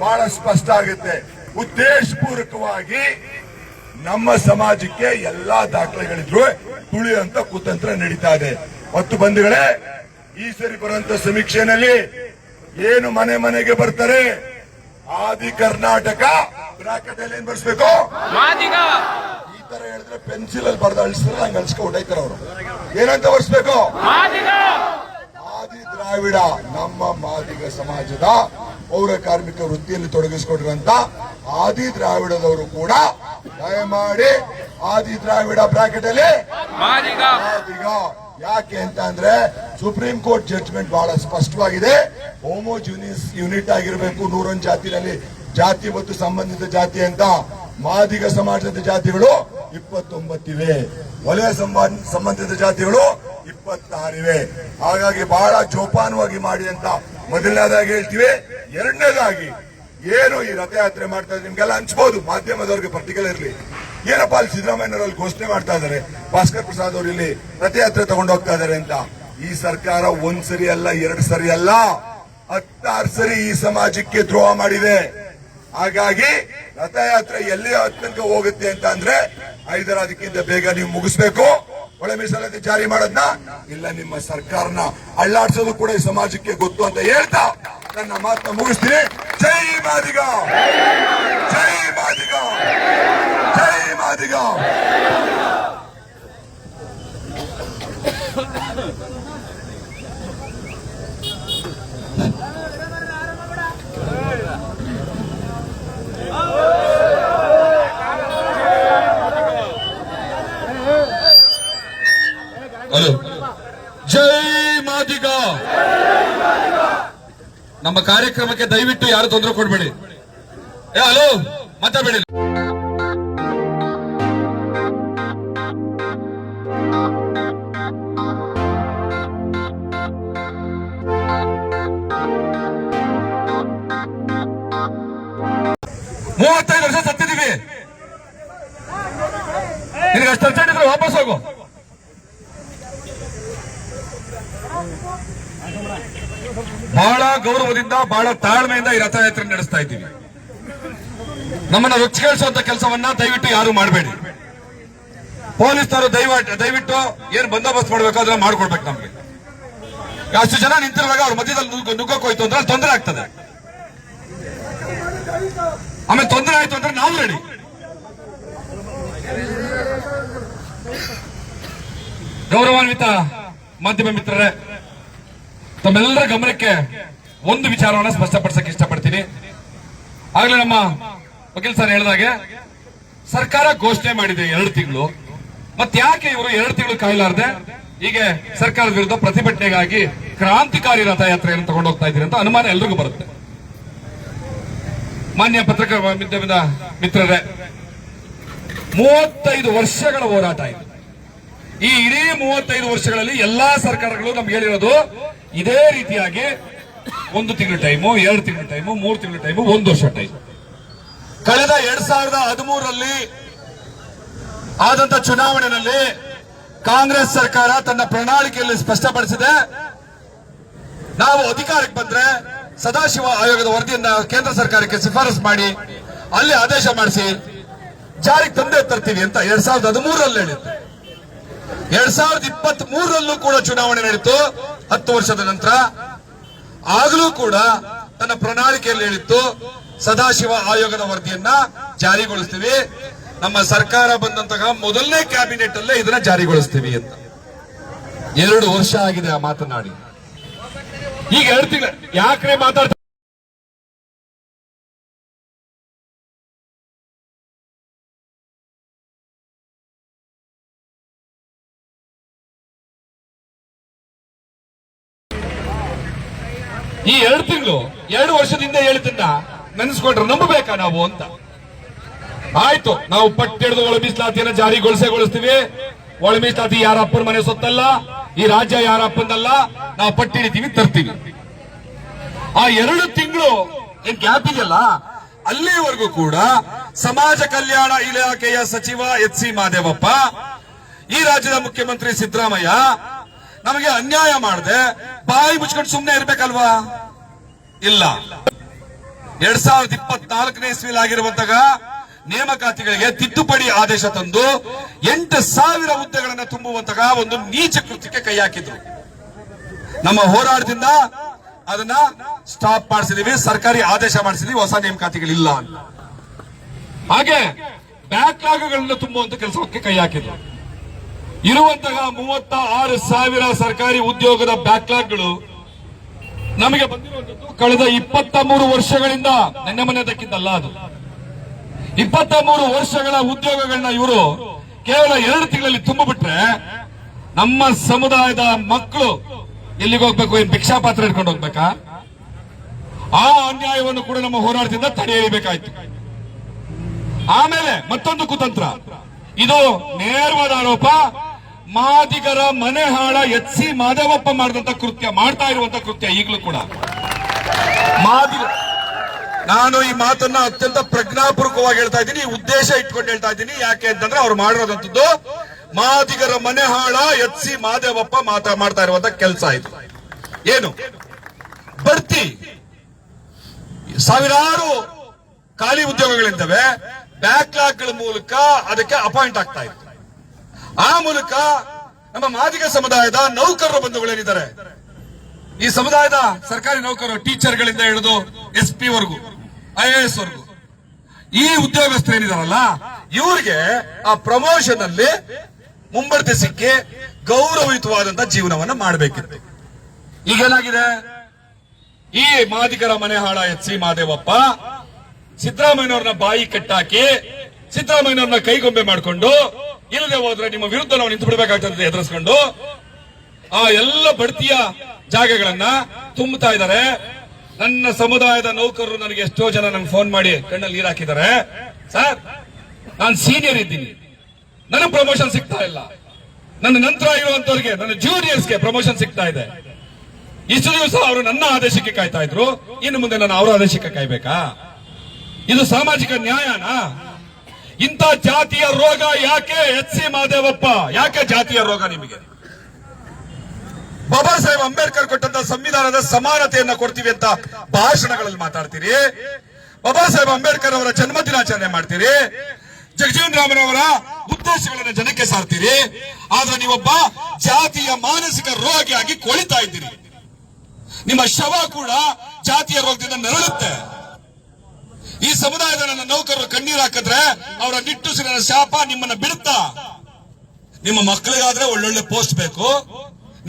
ಬಹಳ ಸ್ಪಷ್ಟ ಆಗುತ್ತೆ. ಉದ್ದೇಶಪೂರ್ವಕವಾಗಿ ನಮ್ಮ ಸಮಾಜಕ್ಕೆ ಎಲ್ಲಾ ದಾಖಲೆಗಳಿದ್ರು ತುಳಿಯುವಂತ ಕುತಂತ್ರ ನಡೀತಾ ಇದೆ. ಮತ್ತು ಬಂಧುಗಳೇ ಈ ಸರಿ ಬರುವಂತ ಸಮೀಕ್ಷೆನಲ್ಲಿ ಏನು ಮನೆ ಮನೆಗೆ ಬರ್ತಾರೆ? ಆದಿ ಕರ್ನಾಟಕ ಬ್ರಾಕೆಟ್ ಅಲ್ಲಿ ಏನ್ ಬರ್ಸ್ಬೇಕು? ಈ ತರ ಹೇಳಿದ್ರೆ ಪೆನ್ಸಿಲ್ ಅಲ್ಲಿ ಬರ್ದು ಅಳಿಸಿದ್ರೆ ನಂಗೆ ಅಳಿಸ್ಕೊ ಹೊಡೈತಾರ ಅವರು. ಏನಂತ ಬರ್ಸ್ಬೇಕು? ಆದಿ ದ್ರಾವಿಡ ನಮ್ಮ ಮಾದಿಗ ಸಮಾಜದ ಪೌರ ಕಾರ್ಮಿಕ ವೃತ್ತಿಯಲ್ಲಿ ತೊಡಗಿಸಿಕೊಂಡಿರುವಂತ ಆದಿ ದ್ರಾವಿಡದವರು ಕೂಡ ದಯಮಾಡಿ ಆದಿ ದ್ರಾವಿಡ ಬ್ರಾಕೆಟ್ ಅಲ್ಲಿ ಯಾಕೆ ಅಂತ ಅಂದ್ರೆ ಸುಪ್ರೀಂ ಕೋರ್ಟ್ ಜಡ್ಜ್ಮೆಂಟ್ ಬಹಳ ಸ್ಪಷ್ಟವಾಗಿದೆ. ಹೋಮೋಜೂನಿಯಸ್ ಯೂನಿಟ್ ಆಗಿರಬೇಕು ನೂರೊಂದು ಜಾತಿನಲ್ಲಿ ಜಾತಿ ಮತ್ತು ಸಂಬಂಧಿತ ಜಾತಿ ಅಂತ ಮಾದಿಗ ಸಮಾಜದ ಜಾತಿಗಳು ಇಪ್ಪತ್ತೊಂಬತ್ತಿವೆ. ವಲಯ ಸಂಬಂಧ ಸಂಬಂಧಿತ ಜಾತಿಗಳು ಇಪ್ಪತ್ತಾರಿವೆ. ಹಾಗಾಗಿ ಬಹಳ ಜೋಪಾನವಾಗಿ ಮಾಡಿ ಅಂತ ಮೊದಲನೇದಾಗಿ ಹೇಳ್ತೀವಿ. ಎರಡನೇದಾಗಿ ಏನು ಈ ರಥಯಾತ್ರೆ ಮಾಡ್ತಾ ಇದ್ರೆ ನಿಮ್ಗೆಲ್ಲ ಹಂಚ್ಬೋದು. ಮಾಧ್ಯಮದವ್ರಿಗೆ ಪರ್ಟಿಕ್ಯುಲರ್ ಇರಲಿ. ಏನಪ್ಪ ಅಲ್ಲಿ ಸಿದ್ದರಾಮಯ್ಯನವರಲ್ಲಿ ಘೋಷಣೆ ಮಾಡ್ತಾ ಇದ್ದಾರೆ ಭಾಸ್ಕರ್ ಪ್ರಸಾದ್ ಅವರು ಇಲ್ಲಿ ರಥಯಾತ್ರೆ ತಗೊಂಡು ಹೋಗ್ತಾ ಇದ್ದಾರೆ ಅಂತ. ಈ ಸರ್ಕಾರ ಒಂದ್ ಸರಿ ಅಲ್ಲ, ಎರಡು ಸರಿ ಅಲ್ಲ. ಹತ್ತಾರು ಸರಿ ಈ ಸಮಾಜಕ್ಕೆ ದ್ರೋಹ ಮಾಡಿದೆ. ಹಾಗಾಗಿ ರಥಯಾತ್ರೆ ಎಲ್ಲಿ ತನಕ ಹೋಗುತ್ತೆ ಅಂತ ಅಂದ್ರೆ ಐದರ ಬೇಗ ನೀವು ಮುಗಿಸ್ಬೇಕು. ಒಳ ಮೀಸಲಾತಿ ಜಾರಿ ಮಾಡೋದ್ನ ಇಲ್ಲ ನಿಮ್ಮ ಸರ್ಕಾರನ ಅಳ್ಳಾಡ್ಸೋದು ಕೂಡ ಈ ಸಮಾಜಕ್ಕೆ ಗೊತ್ತು ಅಂತ ಹೇಳ್ತಾ ನನ್ನ ಮಾತನ್ನ ಮುಗಿಸ್ತೀನಿ ಜೈ ಮಾದಿಗ ಜೈ ಮಾದಿಗ ಜೈ ಮಾದಿಗ ಹಲೋ ಜೈ ಮಾದಿಗ ನಮ್ಮ ಕಾರ್ಯಕ್ರಮಕ್ಕೆ ದಯವಿಟ್ಟು ಯಾರು ತೊಂದರೆ ಕೊಡ್ಬೇಡಿ. ಏ, ಹಲೋ, ಮಾತಾಡಬೇಡಿ. ಮೂವತ್ತೈದು ವರ್ಷ ಸತ್ತಿದೀವಿ ನಿನಗೆ ಅಷ್ಟು ಅರ್ಜೆಂಟ್ ಇದ್ರೆ ವಾಪಸ್ ಹೋಗು ಬಹಳ ಗೌರವದಿಂದ ಬಹಳ ತಾಳ್ಮೆಯಿಂದ ಈ ರಥಯಾತ್ರೆ ನಡೆಸ್ತಾ ಇದ್ದೀವಿ. ನಮ್ಮನ್ನ ರುಚಿಗೇಳಿಸುವಂತ ಕೆಲಸವನ್ನ ದಯವಿಟ್ಟು ಯಾರು ಮಾಡಬೇಡಿ. ಪೊಲೀಸರು ದಯವಿಟ್ಟು ದಯವಿಟ್ಟು ಏನ್ ಬಂದೋಬಸ್ತ್ ಮಾಡ್ಬೇಕು ಅದನ್ನ ಮಾಡ್ಕೊಡ್ಬೇಕು ನಮ್ಗೆ. ಅಷ್ಟು ಜನ ನಿಂತಿರುವಾಗ ಅವ್ರ ಮಧ್ಯದಲ್ಲಿ ನುಗ್ಗ- ನುಗ್ಗಕ್ಕೆ ಹೋಯ್ತು ಅಂದ್ರೆ ತೊಂದರೆ ಆಗ್ತದೆ. ಆಮೇಲೆ ತೊಂದರೆ ಆಯ್ತು ಅಂದ್ರೆ ನಾವು ರೆಡಿ ಗೌರವಾನ್ವಿತ ಮಾಧ್ಯಮ ಮಿತ್ರರೇ, ತಮ್ಮೆಲ್ಲರ ಗಮನಕ್ಕೆ ಒಂದು ವಿಚಾರವನ್ನ ಸ್ಪಷ್ಟಪಡಿಸಕ್ಕೆ ಇಷ್ಟಪಡ್ತೀನಿ. ಆಗ್ಲೇ ನಮ್ಮ ವಕೀಲ್ ಸರ್ ಹೇಳಿದಾಗೆ ಸರ್ಕಾರ ಘೋಷಣೆ ಮಾಡಿದೆ ಎರಡು ತಿಂಗಳು. ಮತ್ತೆ ಯಾಕೆ ಇವರು ಎರಡು ತಿಂಗಳು ಕಾಯಲಾರದೆ? ಹೀಗೆ ಸರ್ಕಾರದ ವಿರುದ್ಧ ಪ್ರತಿಭಟನೆಗಾಗಿ ಕ್ರಾಂತಿಕಾರಿ ರಥಯಾತ್ರೆಯನ್ನು ತಗೊಂಡು ಹೋಗ್ತಾ ಇದ್ದೀರಿ ಅಂತ ಅನುಮಾನ ಎಲ್ರಿಗೂ ಬರುತ್ತೆ. ಮಾನ್ಯ ಪತ್ರಿಕಾ ಮಾಧ್ಯಮದ ಮಿತ್ರರೇ, ಮೂವತ್ತೈದು ವರ್ಷಗಳ ಹೋರಾಟ ಇದು. ಈ ಇಡೀ ಮೂವತ್ತೈದು ವರ್ಷಗಳಲ್ಲಿ ಎಲ್ಲಾ ಸರ್ಕಾರಗಳು ನಮ್ಗೆ ಹೇಳಿರೋದು, ಇದೇ ರೀತಿಯಾಗಿ ಒಂದು ತಿಂಗಳ ಟೈಮು, ಎರಡು ತಿಂಗಳ ಟೈಮು, ಮೂರು ತಿಂಗಳ ಟೈಮು, ಒಂದು ವರ್ಷ ಟೈಮ್. ಕಳೆದ ಎರಡ್ ಸಾವಿರದ ಹದಿಮೂರರಲ್ಲಿ ಆದಂತ ಚುನಾವಣೆಯಲ್ಲಿ ಕಾಂಗ್ರೆಸ್ ಸರ್ಕಾರ ತನ್ನ ಪ್ರಣಾಳಿಕೆಯಲ್ಲಿ ಸ್ಪಷ್ಟಪಡಿಸಿದೆ. ನಾವು ಅಧಿಕಾರಕ್ಕೆ ಬಂದ್ರೆ ಸದಾಶಿವ ಆಯೋಗದ ವರದಿಯನ್ನ ಕೇಂದ್ರ ಸರ್ಕಾರಕ್ಕೆ ಶಿಫಾರಸು ಮಾಡಿ, ಅಲ್ಲಿ ಆದೇಶ ಮಾಡಿಸಿ, ಜಾರಿಗೆ ತಂದೆ ತರ್ತೀವಿ ಅಂತ ಎರಡ್ ಸಾವಿರದ ಹದಿಮೂರರಲ್ಲಿ ಹೇಳಿತ್ತು ಎರಡ್ ಸಾವಿರದ ಇಪ್ಪತ್ತ್ ಮೂರರಲ್ಲೂ ಕೂಡ ಚುನಾವಣೆ ನಡೀತು. ಹತ್ತು ವರ್ಷದ ನಂತರ ಆಗಲೂ ಕೂಡ ತನ್ನ ಪ್ರಣಾಳಿಕೆಯಲ್ಲಿ ಹೇಳಿತ್ತು ಸದಾಶಿವ ಆಯೋಗದ ವರದಿಯನ್ನ ಜಾರಿಗೊಳಿಸ್ತೀವಿ. ನಮ್ಮ ಸರ್ಕಾರ ಬಂದಂತಹ ಮೊದಲನೇ ಕ್ಯಾಬಿನೆಟ್ ಅಲ್ಲೇ ಇದನ್ನ ಜಾರಿಗೊಳಿಸ್ತೀವಿ ಅಂತ. ಎರಡು ವರ್ಷ ಆಗಿದೆ ಆ ಮಾತನಾಡಿ ಈಗ ಎರಡು ತಿಂಗಳು. ಯಾಕ್ರೆ ಮಾತಾಡ್ತಾ ಈ ಎರಡು ತಿಂಗಳು, ಎರಡು ವರ್ಷದಿಂದ ಹೇಳಿದ್ದನ್ನ ನೆನೆಸ್ಕೊಂಡ್ರೆ ನಂಬಬೇಕಾ ನಾವು ಅಂತ? ಆಯ್ತು, ನಾವು ಪಟ್ಟಿಡಿದು ಒಳ ಮೀಸಲಾತಿಯನ್ನು ಜಾರಿಗೊಳಿಸಗೊಳಿಸ್ತೀವಿ. ಒಳ ಮೀಸಲಾತಿ ಯಾರ ಅಪ್ಪನ ಮನೆ ಸೊತ್ತಲ್ಲ, ಈ ರಾಜ್ಯ ಯಾರ ಅಪ್ಪಂದಲ್ಲ ನಾವು ಪಟ್ಟಿ ಹಿಡಿತೀವಿ, ತರ್ತೀವಿ. ಆ ಎರಡು ತಿಂಗಳು ಏನ್ ಗ್ಯಾಪ್ ಇದೆಯಲ್ಲ, ಅಲ್ಲಿವರೆಗೂ ಕೂಡ ಸಮಾಜ ಕಲ್ಯಾಣ ಇಲಾಖೆಯ ಸಚಿವ ಎಚ್ ಸಿ ಮಾದೇವಪ್ಪ, ಈ ರಾಜ್ಯದ ಮುಖ್ಯಮಂತ್ರಿ ಸಿದ್ದರಾಮಯ್ಯ ನಮಗೆ ಅನ್ಯಾಯ ಮಾಡದೆ, ಬಾಯಿ ಮುಚ್ಕೊಂಡು ಸುಮ್ಮನೆ ಇರ್ಬೇಕಲ್ವಾ? ಇಲ್ಲ. ಎರಡ್ ಸಾವಿರದ ಇಪ್ಪತ್ನಾಲ್ಕನೇ ಇಸ್ವಿಲ್ ಆಗಿರುವಂತಹ ನೇಮಕಾತಿಗಳಿಗೆ ತಿದ್ದುಪಡಿ ಆದೇಶ ತಂದು ಎಂಟು ಸಾವಿರ ಹುದ್ದೆಗಳನ್ನ ತುಂಬುವಂತಹ ಒಂದು ನೀಚ ಕೃತ್ಯಕ್ಕೆ ಕೈ ಹಾಕಿದ್ರು. ನಮ್ಮ ಹೋರಾಟದಿಂದ ಅದನ್ನ ಸ್ಟಾಪ್ ಮಾಡಿಸಿದೀವಿ, ಸರ್ಕಾರಿ ಆದೇಶ ಮಾಡಿಸಿದೀವಿ, ಹೊಸ ನೇಮಕಾತಿಗಳಿಲ್ಲ ಅಂತ. ಹಾಗೆ ಬ್ಯಾಕ್ಲಾಗ್ಗಳನ್ನು ತುಂಬುವಂತ ಕೆಲಸಕ್ಕೆ ಕೈ ಹಾಕಿದ್ರು. ಇರುವಂತಹ ಮೂವತ್ತ ಆರು ಸಾವಿರ ಸರ್ಕಾರಿ ಉದ್ಯೋಗದ ಬ್ಯಾಕ್ಲಾಗ್ಗಳು ನಮಗೆ ಬಂದಿರುವಂತದ್ದು ಕಳೆದ ಇಪ್ಪತ್ತ ಮೂರು ವರ್ಷಗಳಿಂದ, ನನ್ನ ಮನೆಯದಕ್ಕಿಂತಲ್ಲ ಅದು. ಇಪ್ಪತ್ತ ಮೂರು ವರ್ಷಗಳ ಉದ್ಯೋಗಗಳನ್ನ ಇವರು ಕೇವಲ ಎರಡು ತಿಂಗಳಲ್ಲಿ ತುಂಬಿಬಿಟ್ರೆ ನಮ್ಮ ಸಮುದಾಯದ ಮಕ್ಕಳು ಎಲ್ಲಿಗೆ ಹೋಗ್ಬೇಕು, ಏನ್ ಭಿಕ್ಷಾ ಪಾತ್ರ ಇಟ್ಕೊಂಡು ಹೋಗ್ಬೇಕಾ? ಆ ಅನ್ಯಾಯವನ್ನು ಕೂಡ ನಮ್ಮ ಹೋರಾಟದಿಂದ ತಡೆಯಬೇಕಾಯ್ತು ಆಮೇಲೆ ಮತ್ತೊಂದು ಕುತಂತ್ರ. ಇದು ನೇರವಾದ ಆರೋಪ ಮಾದಿಗರ ಮನೆ ಹಾಳ ಎಚ್ ಸಿ ಮಾದೇವಪ್ಪ ಮಾಡಿದಂತ ಕೃತ್ಯ, ಮಾಡ್ತಾ ಇರುವಂತ ಕೃತ್ಯ ಈಗಲೂ ಕೂಡ. ಮಾದಿಗ, ನಾನು ಈ ಮಾತನ್ನ ಅತ್ಯಂತ ಪ್ರಜ್ಞಾಪೂರ್ವಕವಾಗಿ ಹೇಳ್ತಾ ಇದ್ದೀನಿ ಉದ್ದೇಶ ಇಟ್ಕೊಂಡು ಹೇಳ್ತಾ ಇದ್ದೀನಿ. ಯಾಕೆ ಅಂತಂದ್ರೆ ಅವ್ರು ಮಾಡಿರೋದಂಥದ್ದು ಮಾದಿಗರ ಮನೆ ಹಾಳ ಎಚ್ ಸಿ ಮಾದೇವಪ್ಪ ಮಾತಾ ಮಾಡ್ತಾ ಇರುವಂತ ಕೆಲಸ ಇದು. ಏನು? ಬಡ್ತಿ ಸಾವಿರಾರು ಖಾಲಿ ಉದ್ಯೋಗಗಳಿದ್ದಾವೆ, ಬ್ಯಾಕ್ಲಾಗ್ಗಳ ಮೂಲಕ ಅದಕ್ಕೆ ಅಪಾಯಿಂಟ್ ಆಗ್ತಾ ಇತ್ತು ಆ ಮೂಲಕ ನಮ್ಮ ಮಾದಿಗ ಸಮುದಾಯದ ನೌಕರರು ಬಂಧುಗಳೇನಿದ್ದಾರೆ ಈ ಸಮುದಾಯದ ಸರ್ಕಾರಿ ನೌಕರರು ಟೀಚರ್ಗಳಿಂದ ಹಿಡಿದು ಎಸ್ ಪಿ ವರ್ಗು, ಐ ಎ ಎಸ್ ವರ್ಗು. ಈ ಉದ್ಯೋಗಸ್ಥರು ಏನಿದಾರಲ್ಲ, ಇವರಿಗೆ ಆ ಪ್ರಮೋಷನ್ ಅಲ್ಲಿ ಮುಂಬಡ್ತಿ ಸಿಕ್ಕಿ ಗೌರವಯುತವಾದಂತ ಜೀವನವನ್ನ ಮಾಡಬೇಕಿತ್ತು. ಈಗೇನಾಗಿದೆ ಈ ಮಾದಿಗರ ಮನೆ ಹಾಳ ಎಚ್ ಸಿ ಮಾದೇವಪ್ಪ, ಸಿದ್ದರಾಮಯ್ಯನವ್ರನ್ನ ಬಾಯಿ ಕಟ್ಟಾಕಿ, ಸಿದ್ದರಾಮಯ್ಯನವ್ರನ್ನ ಕೈಗೊಂಬೆ ಮಾಡಿಕೊಂಡು ಇಲ್ಲದೆ ಹೋದ್ರೆ ನಿಮ್ಮ ವಿರುದ್ಧ ನಾವು ನಿಂತು ಬಿಡಬೇಕಾಗ್ತದೆ ಎದುರಿಸ್ಕೊಂಡು ಆ ಎಲ್ಲ ಬಡ್ತಿಯ ಜಾಗಗಳನ್ನ ತುಂಬುತ್ತಾ ಇದ್ದಾರೆ. ನನ್ನ ಸಮುದಾಯದ ನೌಕರರು ನನಗೆ ಎಷ್ಟೋ ಜನ ನನ್ಗೆ ಫೋನ್ ಮಾಡಿ ಕಣ್ಣಲ್ಲಿ ನೀರು ಹಾಕಿದ್ದಾರೆ. ಸರ್ ನಾನು ಸೀನಿಯರ್ ಇದ್ದೀನಿ. ನನಗೆ ಪ್ರಮೋಷನ್ ಸಿಗ್ತಾ ಇಲ್ಲ. ನನ್ನ ನಂತರ ಇರುವಂತವ್ರಿಗೆ, ನನ್ನ ಜೂನಿಯರ್ಸ್ಗೆ ಪ್ರಮೋಷನ್ ಸಿಗ್ತಾ ಇದೆ. ಇಷ್ಟು ದಿವಸ ಅವರು ನನ್ನ ಆದೇಶಕ್ಕೆ ಕಾಯ್ತಾ ಇದ್ರು. ಇನ್ನು ಮುಂದೆ ನಾನು ಅವರ ಆದೇಶಕ್ಕೆ ಕಾಯ್ಬೇಕಾ? ಇದು ಸಾಮಾಜಿಕ ನ್ಯಾಯನಾ? ಇಂಥ ಜಾತಿಯ ರೋಗ ಯಾಕೆ ಎಚ್ ಸಿ ಮಾದೇವಪ್ಪ? ಯಾಕೆ ಜಾತಿಯ ರೋಗ ನಿಮಗೆ? ಬಾಬಾ ಸಾಹೇಬ್ ಅಂಬೇಡ್ಕರ್ ಕೊಟ್ಟಂತ ಸಂವಿಧಾನದ ಸಮಾನತೆಯನ್ನ ಕೊಡ್ತೀವಿ ಅಂತ ಭಾಷಣಗಳಲ್ಲಿ ಮಾತಾಡ್ತೀರಿ. ಬಾಬಾ ಸಾಹೇಬ್ ಅಂಬೇಡ್ಕರ್ ಅವರ ಜನ್ಮ ದಿನಾಚರಣೆ ಮಾಡ್ತೀರಿ. ಜಗಜೀವನ್ ರಾಮನವರ ಉದ್ದೇಶಗಳನ್ನ ಜನಕ್ಕೆ ಸಾರ್ತೀರಿ. ಆದ್ರೆ ನೀವೊಬ್ಬ ಜಾತಿಯ ಮಾನಸಿಕ ರೋಗಿಯಾಗಿ ಕೊಳಿತಾ ಇದ್ದೀರಿ. ನಿಮ್ಮ ಶವ ಕೂಡ ಜಾತಿಯ ರೋಗದಿಂದ ನರಳುತ್ತೆ. ಈ ಸಮುದಾಯದ ನನ್ನ ನೌಕರರು ಕಣ್ಣೀರು ಹಾಕಿದ್ರೆ ಅವರ ನಿಟ್ಟುಸಿರಿನ ಶಾಪ ನಿಮ್ಮನ್ನ ಬಿಡುತ್ತಾ? ನಿಮ್ಮ ಮಕ್ಕಳಿಗಾದ್ರೆ ಒಳ್ಳೊಳ್ಳೆ ಪೋಸ್ಟ್ ಬೇಕು,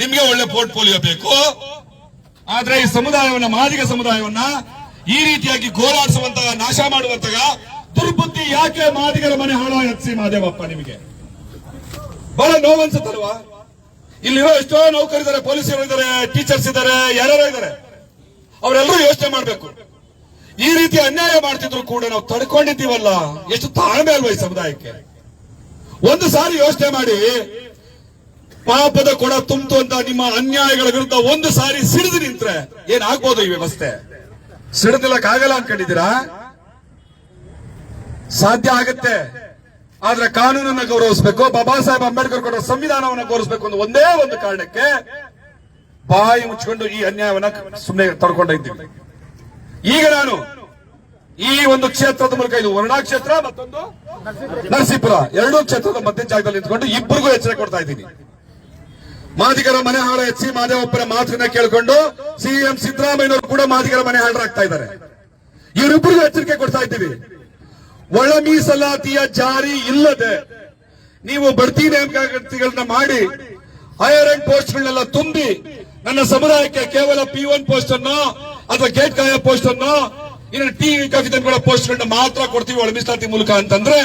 ನಿಮ್ಗೆ ಒಳ್ಳೆ ಪೋರ್ಟ್ಫೋಲಿಯೋ ಬೇಕು. ಆದ್ರೆ ಈ ಸಮುದಾಯವನ್ನ, ಮಾದಿಗ ಸಮುದಾಯವನ್ನ ಈ ರೀತಿಯಾಗಿ ಗೋರಾಡಿಸುವಂತಹ ನಾಶ ಮಾಡುವಂತ ದುರ್ಬುದ್ಧಿ ಯಾಕೆ ಮಾದಿಗರ ಮನೆ ಹಾಳ ಎತ್ಸಿ ಮಾದೇವಪ್ಪ ನಿಮಗೆ? ಬಹಳ ನೋವನ್ಸುತ್ತಲ್ವಾ? ಇಲ್ಲಿರೋ ಎಷ್ಟೋ ನೌಕರಿದ್ದಾರೆ, ಪೊಲೀಸರು ಇದ್ದಾರೆ ಟೀಚರ್ಸ್ ಇದ್ದಾರೆ, ಯಾರ್ಯಾರೋ ಇದ್ದಾರೆ. ಅವರೆಲ್ಲರೂ ಯೋಚನೆ ಮಾಡ್ಬೇಕು. ಈ ರೀತಿ ಅನ್ಯಾಯ ಮಾಡ್ತಿದ್ರು ಕೂಡ ನಾವು ತಡ್ಕೊಂಡಿದ್ದೀವಲ್ಲ? ಎಷ್ಟು ತಾಳ್ಮೆ ಅಲ್ವಾ ಈ ಸಮುದಾಯಕ್ಕೆ? ಒಂದು ಸಾರಿ ಯೋಚನೆ ಮಾಡಿ, ಪಾಪದ ಕೊಡ ತುಂಬಿತು ಅಂತ ನಿಮ್ಮ ಅನ್ಯಾಯಗಳ ವಿರುದ್ಧ ಒಂದು ಸಾರಿ ಸಿಡಿದು ನಿಂತ್ರೆ ಏನಾಗ್ಬೋದು ಈ ವ್ಯವಸ್ಥೆ? ಸಿಡಿದಿಲ್ಲಕ್ಕಾಗಲ್ಲ ಅನ್ಕೊಂಡಿದ್ದೀರಾ? ಸಾಧ್ಯ ಆಗುತ್ತೆ. ಆದ್ರೆ ಕಾನೂನನ್ನ ಗೌರವಿಸಬೇಕು, ಬಾಬಾ ಸಾಹೇಬ್ ಅಂಬೇಡ್ಕರ್ ಕೊಡೋ ಸಂವಿಧಾನವನ್ನ ಗೌರವಿಸಬೇಕು ಅಂತ ಒಂದೇ ಒಂದು ಕಾರಣಕ್ಕೆ ಬಾಯಿ ಮುಚ್ಕೊಂಡು ಈ ಅನ್ಯಾಯವನ್ನ ಸುಮ್ಮನೆ ತಡ್ಕೊಂಡಿದ್ದೀವಿ ಈಗ ನಾನು ಈ ಒಂದು ಕ್ಷೇತ್ರದ ಮೂಲಕ ಇದು ವರ್ಣಾ ಕ್ಷೇತ್ರ ಮತ್ತೊಂದು ನರಸೀಪುರ. ಎರಡೂ ಕ್ಷೇತ್ರದ ಮಧ್ಯ ಜಾಗದಲ್ಲಿ ನಿಂತ್ಕೊಂಡು ಇಬ್ಬರಿಗೂ ಎಚ್ಚರಿಕೆ ಕೊಡ್ತಾ ಇದ್ದೀನಿ. ಮಾದಿಗರ ಮನೆ ಹಾಳ ಹೆಚ್ಚಿ ಮಾದೇವಪ್ಪರ ಮಾತಿನ ಕೇಳಿಕೊಂಡು ಸಿಎಂ ಸಿದ್ದರಾಮಯ್ಯನವರು ಕೂಡ ಮಾದಿಗರ ಮನೆ ಹಾಳರಾಗ್ತಾ ಇದ್ದಾರೆ. ಇವರಿಬ್ಬರಿಗೂ ಎಚ್ಚರಿಕೆ ಕೊಡ್ತಾ ಇದ್ದೀವಿ. ಒಳ ಮೀಸಲಾತಿಯ ಜಾರಿ ಇಲ್ಲದೆ ನೀವು ಬಡ್ತಿ ನೇಮಕಾತಿಗಳನ್ನ ಮಾಡಿ ಹೈಯರ್ ಪೋಸ್ಟ್ ಗಳನ್ನೆಲ್ಲ ತುಂಬಿ ನನ್ನ ಸಮುದಾಯಕ್ಕೆ ಕೇವಲ ಪಿ ಒನ್ ಪೋಸ್ಟ್ ಅನ್ನು ಅಥವಾ ಗೇಟ್ ಕಾಯ ಪೋಸ್ಟ್ ಅನ್ನು ಇನ್ನು ಟಿ ಕಾಫಿ ಪೋಸ್ಟ್ ಗಳನ್ನ ಮಾತ್ರ ಕೊಡ್ತೀವಿ ಒಳ ಮೀಸಲಾತಿ ಮೂಲಕ ಅಂತಂದ್ರೆ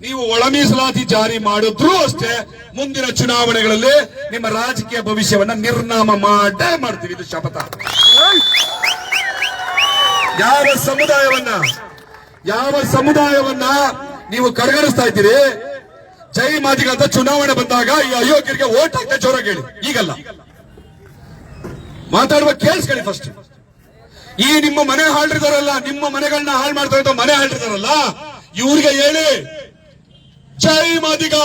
ನೀವು ಒಳ ಮೀಸಲಾತಿ ಜಾರಿ ಮಾಡಿದ್ರು ಅಷ್ಟೇ ಮುಂದಿನ ಚುನಾವಣೆಗಳಲ್ಲಿ ನಿಮ್ಮ ರಾಜಕೀಯ ಭವಿಷ್ಯವನ್ನ ನಿರ್ನಾಮ ಮಾಡೇ ಮಾಡ್ತೀವಿ. ಇದು ಶಪಥ. ಯಾವ ಸಮುದಾಯವನ್ನ ಯಾವ ಸಮುದಾಯವನ್ನ ನೀವು ಕಡೆಗಣಿಸ್ತಾ ಇದ್ದೀರಿ? ಜೈ ಮಾತಿಗಳಂತ ಚುನಾವಣೆ ಬಂದಾಗ ಈ ಅಯೋಗ್ಯರಿಗೆ ಓಟ್ ಹಾಕ್ತಾ ಜೋರಾಗಿ ಹೇಳಿ. ಈಗಲ್ಲ. ಮಾತಾಡುವ ಕೇಳಿಸ್ಕೊಳ್ಳಿ ಫಸ್ಟ್ ಈ ನಿಮ್ಮ ಮನೆ ಹಾಳ್ರಿದಾರಲ್ಲ, ನಿಮ್ಮ ಮನೆಗಳನ್ನ ಹಾಳು ಮಾಡ್ತಾ ಇದ್ದ ಮನೆ ಹಾಳಿರ್ತಾರಲ್ಲ ಇವ್ರಿಗೆ ಹೇಳಿ. ಜೈ ಮಾದಿಗ,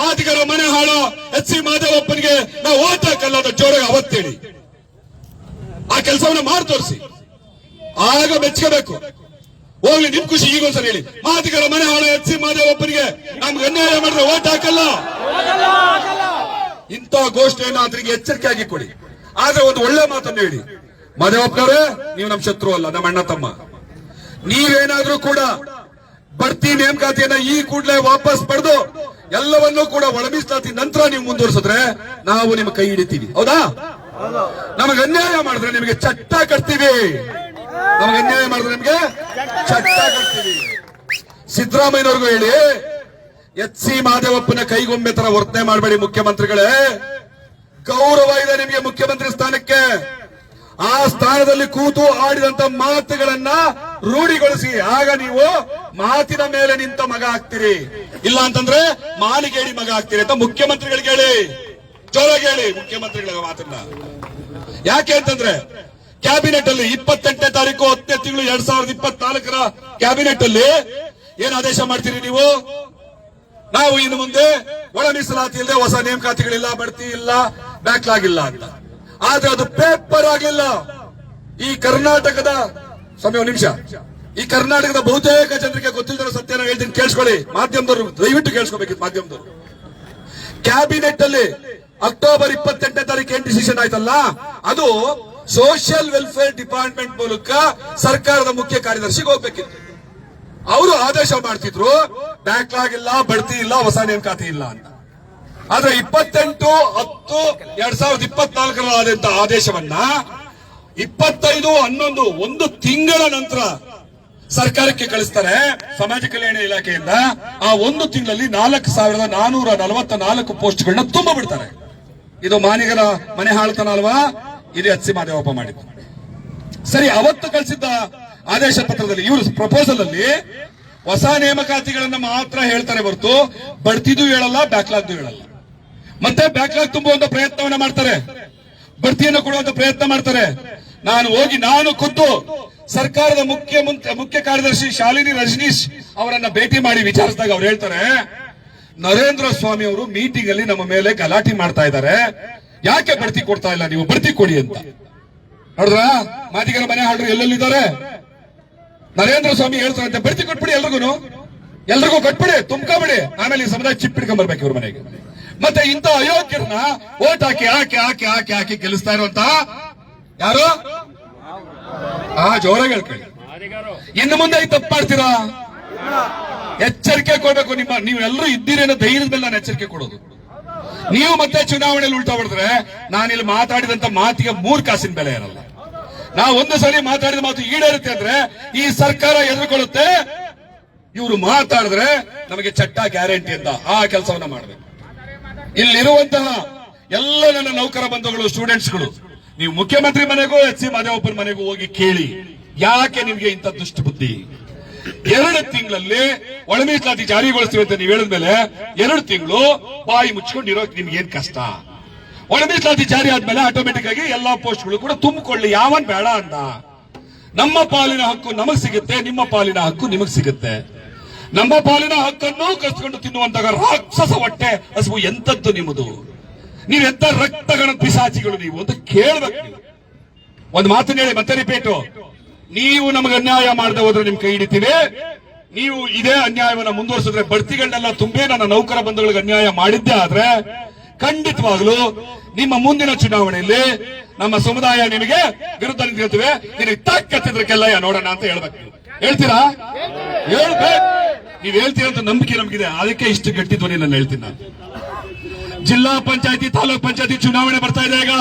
ಮಾದಿಗರ ಮನೆ ಹಾಳು. ಎಚ್ ಸಿ ಮಾದೇವಪ್ಪನಿಗೆ ನಾವು ಓಟ್ ಹಾಕಲ್ಲ ಅಂತ ಜೋರಾಗಿ ಅವತ್ತೇಳಿ ಆ ಕೆಲಸವನ್ನ ಮಾಡಿ ತೋರಿಸಿ. ಆಗ ಮೆಚ್ಚಬೇಕು ಹೋಗ್ಲಿ, ನಿಮ್ ಖುಷಿ ಈಗ ಒಂದ್ಸಲ ಹೇಳಿ. ಮಾದಿಗರ ಮನೆ ಹಾಳು ಎಚ್ ಸಿ ಮಾದೇವಪ್ಪನಿಗೆ ನಮ್ಗೆ ಅನ್ಯಾಯ ಮಾಡಿದ್ರೆ ಓಟ್ ಹಾಕಲ್ಲ? ಇಂಥ ಅದ್ರಿಗೆ ಎಚ್ಚರಿಕೆ ಎಚ್ಚರಿಕೆಯಾಗಿ ಕೊಡಿ. ಆದ್ರೆ ಒಂದು ಒಳ್ಳೆ ಮಾತನ್ನು ಹೇಳಿ. ಮಾದೇವಪ್ಪನವರೇ ನೀವು ನಮ್ಮ ಶತ್ರು ಅಲ್ಲ, ನಮ್ಮ ಅಣ್ಣ ತಮ್ಮ. ನೀವೇನಾದ್ರೂ ಕೂಡ ಬಡ್ತಿ ನೇಮಕಾತಿಯನ್ನ ಈ ಕೂಡಲೇ ವಾಪಸ್ ಪಡೆದು ಎಲ್ಲವನ್ನೂ ಕೂಡ ಒಳಮಿಸ್ತಾತಿ ನಂತರ ನೀವು ಮುಂದುವರಿಸಿದ್ರೆ ನಾವು ನಿಮ್ಮ ಕೈ ಹಿಡಿತೀವಿ. ಹೌದಾ? ನಮಗೆ ಅನ್ಯಾಯ ಮಾಡಿದ್ರೆ ನಿಮಗೆ ಚಟ್ಟ ಕಟ್ತೀವಿ. ನಮಗೆ ಅನ್ಯಾಯ ಮಾಡಿದ್ರೆ ನಿಮಗೆ ಚಟ್ಟ ಕಟ್ತೀವಿ. ಸಿದ್ದರಾಮಯ್ಯನವ್ರಿಗೂ ಹೇಳಿ, ಎಚ್ ಸಿ ಮಾದೇವಪ್ಪನ ಕೈಗೊಂಬೆ ತರ ವರ್ತನೆ ಮಾಡಬೇಡಿ ಮುಖ್ಯಮಂತ್ರಿಗಳೇ. ಗೌರವ ಇದೆ ನಿಮಗೆ ಮುಖ್ಯಮಂತ್ರಿ ಸ್ಥಾನಕ್ಕೆ. ಆ ಸ್ಥಾನದಲ್ಲಿ ಕೂತು ಆಡಿದಂತ ಮಾತುಗಳನ್ನ ರೂಢಿಗೊಳಿಸಿ, ಆಗ ನೀವು ಮಾತಿನ ಮೇಲೆ ನಿಂತ ಮಗ ಆಗ್ತೀರಿ. ಇಲ್ಲ ಅಂತಂದ್ರೆ ಮಾಲಿಗೇಡಿ ಮಗ ಆಗ್ತೀರಿ ಅಂತ ಮುಖ್ಯಮಂತ್ರಿಗಳಿಗೆ ಹೇಳಿ. ಜೋರಾಗಿ ಹೇಳಿ, ಮುಖ್ಯಮಂತ್ರಿಗಳ ಮಾತನ್ನ. ಯಾಕೆ ಅಂತಂದ್ರೆ ಕ್ಯಾಬಿನೆಟ್ ಅಲ್ಲಿ ಇಪ್ಪತ್ತೆಂಟನೇ ತಾರೀಕು, ಹತ್ತನೇ ತಿಂಗಳು ಎರಡ್ ಸಾವಿರದ ಇಪ್ಪತ್ನಾಲ್ಕರ ಕ್ಯಾಬಿನೆಟ್ ಅಲ್ಲಿ ಏನ್ ಆದೇಶ ಮಾಡ್ತೀರಿ ನೀವು? ನಾವು ಇನ್ನು ಮುಂದೆ ಒಳ ಮೀಸಲಾತಿ ಇಲ್ಲದೆ ಹೊಸ ನೇಮಕಾತಿಗಳಿಲ್ಲ, ಬಡ್ತಿ ಇಲ್ಲ, ಬ್ಯಾಕ್ಲಾಗ್ ಇಲ್ಲ ಅಂತ. ಆದ್ರೆ ಅದು ಪೇಪರ್ ಆಗಿಲ್ಲ. ಈ ಕರ್ನಾಟಕದ ಸಮಯ ನಿಮಿಷ. ಈ ಕರ್ನಾಟಕದ ಬಹುತೇಕ ಜನರಿಗೆ ಗೊತ್ತಿಲ್ಲದ ಸತ್ಯ ಹೇಳ್ತೀನಿ, ಕೇಳಿಸ್ಕೊಳ್ಳಿ. ಮಾಧ್ಯಮದವರು ದಯವಿಟ್ಟು ಕೇಳಿಸ್ಕೋಬೇಕಿತ್ತು ಮಾಧ್ಯಮದವರು. ಕ್ಯಾಬಿನೆಟ್ ಅಲ್ಲಿ ಅಕ್ಟೋಬರ್ ಇಪ್ಪತ್ತೆಂಟನೇ ತಾರೀಕು ಏನ್ ಡಿಸಿಷನ್ ಆಯ್ತಲ್ಲ? ಅದು ಸೋಷಿಯಲ್ ವೆಲ್ಫೇರ್ ಡಿಪಾರ್ಟ್ಮೆಂಟ್ ಮೂಲಕ ಸರ್ಕಾರದ ಮುಖ್ಯ ಕಾರ್ಯದರ್ಶಿಗೆ ಹೋಗ್ಬೇಕಿತ್ತು. ಅವರು ಆದೇಶ ಮಾಡ್ತಿದ್ರು ಬ್ಯಾಕ್ಲಾಗ್ ಇಲ್ಲ, ಬಡ್ತಿ ಇಲ್ಲ, ಹೊಸ ನೇಮಕಾತಿ ಇಲ್ಲ ಅಂತ. ಆದ್ರೆ ಇಪ್ಪತ್ತೆಂಟು, ಹತ್ತು, ಎರಡ್ ಸಾವಿರದ ಇಪ್ಪತ್ನಾಲ್ಕರಾದಂತ ಆದೇಶವನ್ನ ಇಪ್ಪತ್ತೈದು, ಹನ್ನೊಂದು, ಒಂದು ತಿಂಗಳ ನಂತರ ಸರ್ಕಾರಕ್ಕೆ ಕಳಿಸ್ತಾರೆ ಸಮಾಜ ಕಲ್ಯಾಣ ಇಲಾಖೆಯಿಂದ. ಆ ಒಂದು ತಿಂಗಳಲ್ಲಿ ನಾಲ್ಕು ಸಾವಿರದ ನಾನೂರ ನಲವತ್ತ ನಾಲ್ಕು ಪೋಸ್ಟ್ಗಳನ್ನ ತುಂಬ ಬಿಡ್ತಾರೆ. ಇದು ಮಾನಿಗರ ಮನೆ ಹಾಳ್ತನ ಅಲ್ವಾ? ಇದು ಎಚ್ ಸಿ ಮಾದೇವಪ್ಪ ಮಾಡಿದ್ದು. ಸರಿ, ಅವತ್ತು ಕಳಿಸಿದ್ದ ಆದೇಶ ಪತ್ರದಲ್ಲಿ, ಇವರು ಪ್ರಪೋಸಲ್ ಅಲ್ಲಿ ಹೊಸ ನೇಮಕಾತಿಗಳನ್ನ ಮಾತ್ರ ಹೇಳ್ತಾರೆ ಹೊರತು, ಬಡ್ತಿದ್ದು ಹೇಳಲ್ಲ, ಬ್ಯಾಕ್ಲಾಗ್ದು ಹೇಳಲ್ಲ. ಮತ್ತೆ ಬ್ಯಾಕ್ಲಾಗ್ ತುಂಬುವಂತ ಪ್ರಯತ್ನವನ್ನ ಮಾಡ್ತಾರೆ. ಬಡ್ತಿಯನ್ನು ಕೊಡುವಂತ ಪ್ರಯತ್ನ ಮಾಡ್ತಾರೆ. ನಾನು ಹೋಗಿ ನಾನು ಖುದ್ದು ಸರ್ಕಾರದ ಮುಖ್ಯ ಮುಖ್ಯ ಕಾರ್ಯದರ್ಶಿ ಶಾಲಿನಿ ರಜನೀಶ್ ಅವರನ್ನ ಭೇಟಿ ಮಾಡಿ ವಿಚಾರಿಸಿದಾಗ ಅವ್ರು ಹೇಳ್ತಾರೆ, ನರೇಂದ್ರ ಸ್ವಾಮಿ ಅವರು ಮೀಟಿಂಗ್ ಅಲ್ಲಿ ನಮ್ಮ ಮೇಲೆ ಗಲಾಟೆ ಮಾಡ್ತಾ ಇದ್ದಾರೆ. ಯಾಕೆ ಬಡ್ತಿ ಕೊಡ್ತಾ ಇಲ್ಲ ನೀವು? ಬಡ್ತಿ ಕೊಡಿ ಅಂತ. ನೋಡಿದ್ರ? ಮಾತಿಗರ ಮನೆ ಹಾಡ್ರು ಎಲ್ಲೆಲ್ಲಿದ್ದಾರೆ? ನರೇಂದ್ರ ಸ್ವಾಮಿ ಹೇಳ್ತಾರಂತೆ, ಬಡ್ತಿ ಕೊಟ್ಬಿಡಿ ಎಲ್ರಿಗೂ ಎಲ್ರಿಗೂ ಕಟ್ಬಿಡಿ, ತುಂಬ್ಕೊಬಿಡಿ. ಆಮೇಲೆ ಈ ಸಮುದಾಯ ಚಿಪ್ ಹಿಡ್ಕೊಂಡ್ ಬರ್ಬೇಕು ಇವ್ರ ಮನೆಗೆ. ಮತ್ತೆ ಇಂಥ ಅಯೋಗ್ಯರನ್ನ ಓಟ್ ಹಾಕಿ ಹಾಕಿ ಹಾಕಿ ಹಾಕಿ ಹಾಕಿ ಗೆಲ್ಲಿಸ್ತಾ ಇರುವಂತ ಯಾರು? ಆ, ಜೋರಾಗಿ ಹೇಳ್ಕೊಳ್ಳಿ. ಇನ್ನು ಮುಂದೆ ಈ ಎಚ್ಚರಿಕೆ ಕೊಡ್ಬೇಕು ನಿಮ್ಮ ನೀವೆಲ್ಲರೂ ಇದ್ದೀರಿ ಅನ್ನೋ ಧೈರ್ಯದ ಮೇಲೆ ನಾನು ಎಚ್ಚರಿಕೆ ಕೊಡೋದು. ನೀವು ಮತ್ತೆ ಚುನಾವಣೆಯಲ್ಲಿ ಉಲ್ಟಾ ಹೊಡೆದ್ರೆ ನಾನು ಇಲ್ಲಿ ಮಾತಾಡಿದಂತ ಮಾತಿಗೆ ಮೂರ್ ಕಾಸಿನ ಬೆಲೆ ಇರಲ್ಲ. ನಾವು ಒಂದು ಸರಿ ಮಾತಾಡಿದ ಮಾತು ಈಡೇರುತ್ತೆ ಅಂದ್ರೆ ಈ ಸರ್ಕಾರ ಎದುರುಕೊಳ್ಳುತ್ತೆ. ಇವರು ಮಾತಾಡಿದ್ರೆ ನಮಗೆ ಚಟ್ಟ ಗ್ಯಾರಂಟಿ ಅಂತ ಆ ಕೆಲಸವನ್ನ ಮಾಡಬೇಕು. ಇಲ್ಲಿರುವಂತಹ ಎಲ್ಲ ನನ್ನ ನೌಕರ ಬಂಧುಗಳು ಸ್ಟೂಡೆಂಟ್ಸ್ಗಳು ನೀವು ಮುಖ್ಯಮಂತ್ರಿ ಮನೆಗೂ ಎಚ್ ಸಿ ಮಾದೇವಪ್ಪನ ಮನೆಗೂ ಹೋಗಿ ಕೇಳಿ, ಯಾಕೆ ನಿಮ್ಗೆ ಇಂಥ ದುಷ್ಟ ಬುದ್ಧಿ ಎರಡು ತಿಂಗಳಲ್ಲಿ ಒಳ ಮೀಸಲಾತಿ ಜಾರಿಗೊಳಿಸ್ತೀವಿ ಅಂತ ನೀವು ಹೇಳಿದ್ಮೇಲೆ ಎರಡು ತಿಂಗಳು ಬಾಯಿ ಮುಚ್ಕೊಂಡು ಇರೋಕೆ ನಿಮ್ಗೆ ಏನ್ ಕಷ್ಟ? ಒಳ ಮೀಸಲಾತಿ ಜಾರಿ ಆದ್ಮೇಲೆ ಆಟೋಮೆಟಿಕ್ ಆಗಿ ಎಲ್ಲಾ ಪೋಸ್ಟ್ಗಳು ಕೂಡ ತುಂಬಿಕೊಳ್ಳಿ, ಯಾವನ್ ಬೇಡ ಅಂತ. ನಮ್ಮ ಪಾಲಿನ ಹಕ್ಕು ನಮಗ್ ಸಿಗುತ್ತೆ, ನಿಮ್ಮ ಪಾಲಿನ ಹಕ್ಕು ನಿಮಗ್ ಸಿಗುತ್ತೆ. ನಮ್ಮ ಪಾಲಿನ ಹಕ್ಕನ್ನು ಕಸ್ಕೊಂಡು ತಿನ್ನುವಂತಹ ರಾಕ್ಷಸ ಹೊಟ್ಟೆ ಹಸುವು ಎಂತದ್ದು ನಿಮ್ಮದು? ನೀವೆಂತ ರಕ್ತಗಣ ಪಿಸಾಚಿಗಳು ನೀವು ಅಂತ ಕೇಳಬೇಕು ಒಂದು ಮಾತು ಹೇಳಿ ಮತ್ತೆ ರಿಪೀಟು ನೀವು ನಮಗೆ ಅನ್ಯಾಯ ಮಾಡದೆ ಹೋದ್ರೆ ನಿಮ್ ಕೈ ಹಿಡಿತೀವಿ. ನೀವು ಇದೇ ಅನ್ಯಾಯವನ್ನ ಮುಂದುವರಿಸಿದ್ರೆ ಬಡ್ತಿಗಳನ್ನೆಲ್ಲ ತುಂಬೇ ನನ್ನ ನೌಕರ ಬಂಧುಗಳಿಗೆ ಅನ್ಯಾಯ ಮಾಡಿದ್ದೆ ಆದ್ರೆ ಖಂಡಿತವಾಗ್ಲೂ ನಿಮ್ಮ ಮುಂದಿನ ಚುನಾವಣೆಯಲ್ಲಿ ನಮ್ಮ ಸಮುದಾಯ ನಿಮಗೆ ವಿರುದ್ಧ ನಿಂತಿರ್ತೀವಿ ನಿನಗೆ ತಕ್ಕ ಕೆಲ್ಲಯ್ಯ ನೋಡೋಣ ಅಂತ ಹೇಳ್ಬೇಕು. ಹೇಳ್ತೀರಾ? ಹೇಳ್ಬೇಕು. ನೀವ್ ಹೇಳ್ತೀರಂತ ನಂಬಿಕೆ ನಮಗಿದೆ. ಅದಕ್ಕೆ ಇಷ್ಟು ಗಟ್ಟಿ ಧ್ವನಿ ನಾನು ಹೇಳ್ತೀನಿ ನಾನು. ಜಿಲ್ಲಾ ಪಂಚಾಯತಿ, ತಾಲೂಕ್ ಪಂಚಾಯತಿ ಚುನಾವಣೆ ಬರ್ತಾ ಇದೆ ಈಗ.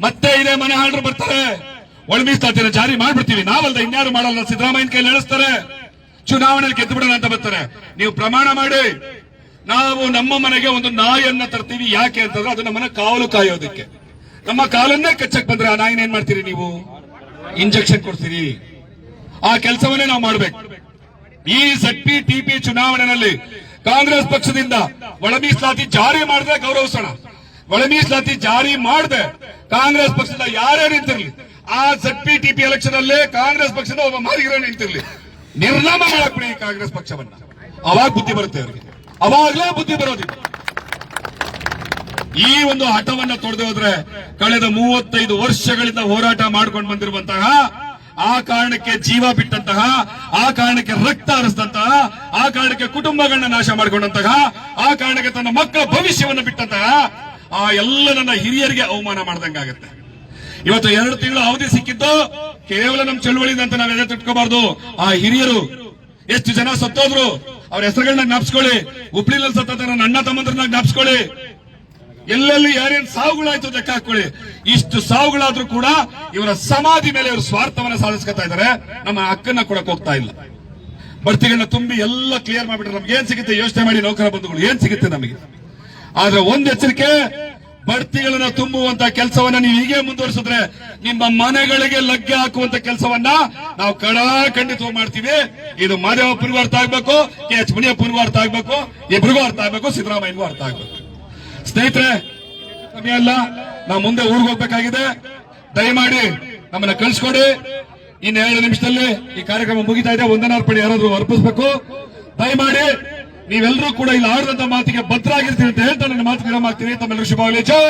ಮತ್ತೆ ಇದೇ ಮನೆ ಹಾಡ್ರು ಬರ್ತಾರೆ. ಒಳಮೀಸ್ತಾ ಮೀಸಲಾತಿನ ಜಾರಿ ಮಾಡ್ಬಿಡ್ತೀವಿ. ನಾವಲ್ದ ಇನ್ಯಾರು ಮಾಡಲ್ಲ ಸಿದ್ದರಾಮಯ್ಯನ ಕೈಲಿ ನಡೆಸ್ತಾರೆ. ಚುನಾವಣೆಯಲ್ಲಿ ಗೆದ್ದು ಬಿಡೋಣ ಅಂತ ಬರ್ತಾರೆ. ನೀವು ಪ್ರಮಾಣ ಮಾಡಿ. ನಾವು ನಮ್ಮ ಮನೆಗೆ ಒಂದು ನಾಯಿಯನ್ನ ತರ್ತೀವಿ. ಯಾಕೆ ಅಂತಂದ್ರೆ ಅದು ನಮ್ಮನ್ನ ಕಾವಲು ಕಾಯೋದಕ್ಕೆ. ನಮ್ಮ ಕಾಲನ್ನೇ ಕಚ್ಚಕ್ ಬಂದ್ರೆ ಆ ನಾಯಿನ ಏನ್ ಮಾಡ್ತೀರಿ ನೀವು? ಇಂಜೆಕ್ಷನ್ ಕೊಡ್ತೀರಿ. ಆ ಕೆಲಸವನ್ನೇ ನಾವು ಮಾಡ್ಬೇಕು. ಈ ಸಟ್ಟಿ ಟಿಪಿ ಚುನಾವಣೆಯಲ್ಲಿ ಕಾಂಗ್ರೆಸ್ ಪಕ್ಷದಿಂದ ಒಳ ಮೀಸಲಾತಿ ಜಾರಿ ಮಾಡಿದ್ರೆ ಗೌರವಿಸೋಣ ಒಳ ಮೀಸಲಾತಿ ಜಾರಿ ಮಾಡದೆ ಕಾಂಗ್ರೆಸ್ ಪಕ್ಷದ ಯಾರೇ ನಿಂತಿರ್ಲಿ, ಆ ಸಟ್ಟಿ ಟಿಪಿ ಎಲೆಕ್ಷನ್ ಅಲ್ಲಿ ಕಾಂಗ್ರೆಸ್ ಪಕ್ಷದ ಒಬ್ಬ ಮಾಲಿಗರ ನಿಂತಿರ್ಲಿ. ನಿರ್ನಾಮ ಮಾಡಕ್ಬಿಡಿ ಕಾಂಗ್ರೆಸ್ ಪಕ್ಷವನ್ನ. ಅವಾಗ ಬುದ್ಧಿ ಬರುತ್ತೆ ಅವರಿಗೆ. ಅವಾಗಲೇ ಬುದ್ಧಿ ಬರೋದಿಲ್ಲ. ಈ ಒಂದು ಹಠವನ್ನ ತೊಡೆದು ಹೋದ್ರೆ ಕಳೆದ ಮೂವತ್ತೈದು ವರ್ಷಗಳಿಂದ ಹೋರಾಟ ಮಾಡ್ಕೊಂಡು ಬಂದಿರುವಂತಹ ಆ ಕಾರಣಕ್ಕೆ ಜೀವ ಬಿಟ್ಟಂತಹ, ಆ ಕಾರಣಕ್ಕೆ ರಕ್ತ ಹರಿಸಿದಂತಹ, ಆ ಕಾರಣಕ್ಕೆ ಕುಟುಂಬಗಳನ್ನ ನಾಶ ಮಾಡಿಕೊಂಡಂತಹ, ಆ ಕಾರಣಕ್ಕೆ ತನ್ನ ಮಕ್ಕಳ ಭವಿಷ್ಯವನ್ನು ಬಿಟ್ಟಂತಹ, ಆ ಎಲ್ಲ ನನ್ನ ಹಿರಿಯರಿಗೆ ಅವಮಾನ ಮಾಡ್ದಂಗಾಗತ್ತೆ ಇವತ್ತು ಎರಡು ತಿಂಗಳು ಅವಧಿ ಸಿಕ್ಕಿದ್ದು, ಕೇವಲ ನಮ್ಮ ಚಳುವಳಿ ಅಂತ ನಾವು ಎದೆ ತಿಟ್ಕೋಬಾರ್ದು. ಆ ಹಿರಿಯರು, ಎಷ್ಟು ಜನ ಸತ್ತೋದ್ರು, ಅವ್ರ ಹೆಸರುಗಳನ್ನ ಜ್ಞಾಪಿಸ್ಕೊಳ್ಳಿ. ಹುಬ್ಳಿನಲ್ಲಿ ಸತ್ತ ನನ್ನ ಅಣ್ಣ ತಮ್ಮಂದ್ರನ್ನ ಜ್ಞಾಪಿಸ್ಕೊಳ್ಳಿ. ಎಲ್ಲೆಲ್ಲಿ ಯಾರೇನ್ ಸಾವುಗಳಾಯ್ತು ಲೆಕ್ಕ ಹಾಕೊಳ್ಳಿ ಇಷ್ಟು ಸಾವುಗಳಾದ್ರೂ ಕೂಡ ಇವರ ಸಮಾಧಿ ಮೇಲೆ ಇವರು ಸ್ವಾರ್ಥವನ್ನ ಸಾಧಿಸ್ಕೊತಾ ಇದ್ದಾರೆ. ನಮ್ಮ ಹಕ್ಕನ್ನ ಕೊಡಕ್ ಹೋಗ್ತಾ ಇಲ್ಲ. ಬಡ್ತಿಗಳನ್ನ ತುಂಬಿ ಎಲ್ಲ ಕ್ಲಿಯರ್ ಮಾಡ್ಬಿಟ್ರೆ ನಮ್ಗೆ ಏನ್ ಸಿಗುತ್ತೆ? ಯೋಚನೆ ಮಾಡಿ ನೌಕರ ಬಂಧುಗಳು ಏನ್ ಸಿಗುತ್ತೆ ನಮಗೆ? ಆದ್ರೆ ಒಂದ್ ಎಚ್ಚರಿಕೆ, ಬಡ್ತಿಗಳನ್ನ ತುಂಬುವಂತ ಕೆಲಸವನ್ನ ನೀವು ಹೀಗೆ ಮುಂದುವರಿಸಿದ್ರೆ ನಿಮ್ಮ ಮನೆಗಳಿಗೆ ಲಗ್ಗೆ ಹಾಕುವಂತ ಕೆಲಸವನ್ನ ನಾವು ಕಡಾ ಖಂಡಿತವಾಗಿ ಮಾಡ್ತೀವಿ. ಇದು ಮಾದೇವಪ್ಪನಿಗೂ ಅರ್ಥ ಆಗ್ಬೇಕು, ಕೆ ಎಚ್ ಮುನಿಯ ಅರ್ಥ ಆಗ್ಬೇಕು ಇಬ್ರಿಗೂ ಅರ್ಥ ಆಗ್ಬೇಕು, ಸಿದ್ದರಾಮಯ್ಯನಿಗೂ ಅರ್ಥ ಆಗ್ಬೇಕು. ಸ್ನೇಹಿತರೆ, ಸಮಯ ಅಲ್ಲ ನಾವು ಮುಂದೆ ಊರಿಗೆ ಹೋಗ್ಬೇಕಾಗಿದೆ. ದಯಮಾಡಿ ನಮ್ಮನ್ನ ಕಳಿಸ್ಕೊಡಿ. ಇನ್ನ ಎರಡು ನಿಮಿಷದಲ್ಲಿ ಈ ಕಾರ್ಯಕ್ರಮ ಮುಗಿತಾ ಇದೆ. ವಂದನಾರ್ಪಣೆ ಯಾರಾದ್ರೂ ಅರ್ಪಿಸ್ಬೇಕು? ದಯಮಾಡಿ ನೀವೆಲ್ಲರೂ ಕೂಡ ಇಲ್ಲಿ ಆಡಿದಂತ ಮಾತಿಗೆ ಭದ್ರಾಗಿರ್ತೀವಿ ಅಂತ ಹೇಳ್ತಾ ನನ್ನ ಮಾತು ವಿರಾಮ ಆಗ್ತೀನಿ ತಮ್ಮೆಲ್ಲರೂ ಶುಭವಾಗಲಿ ಜೈ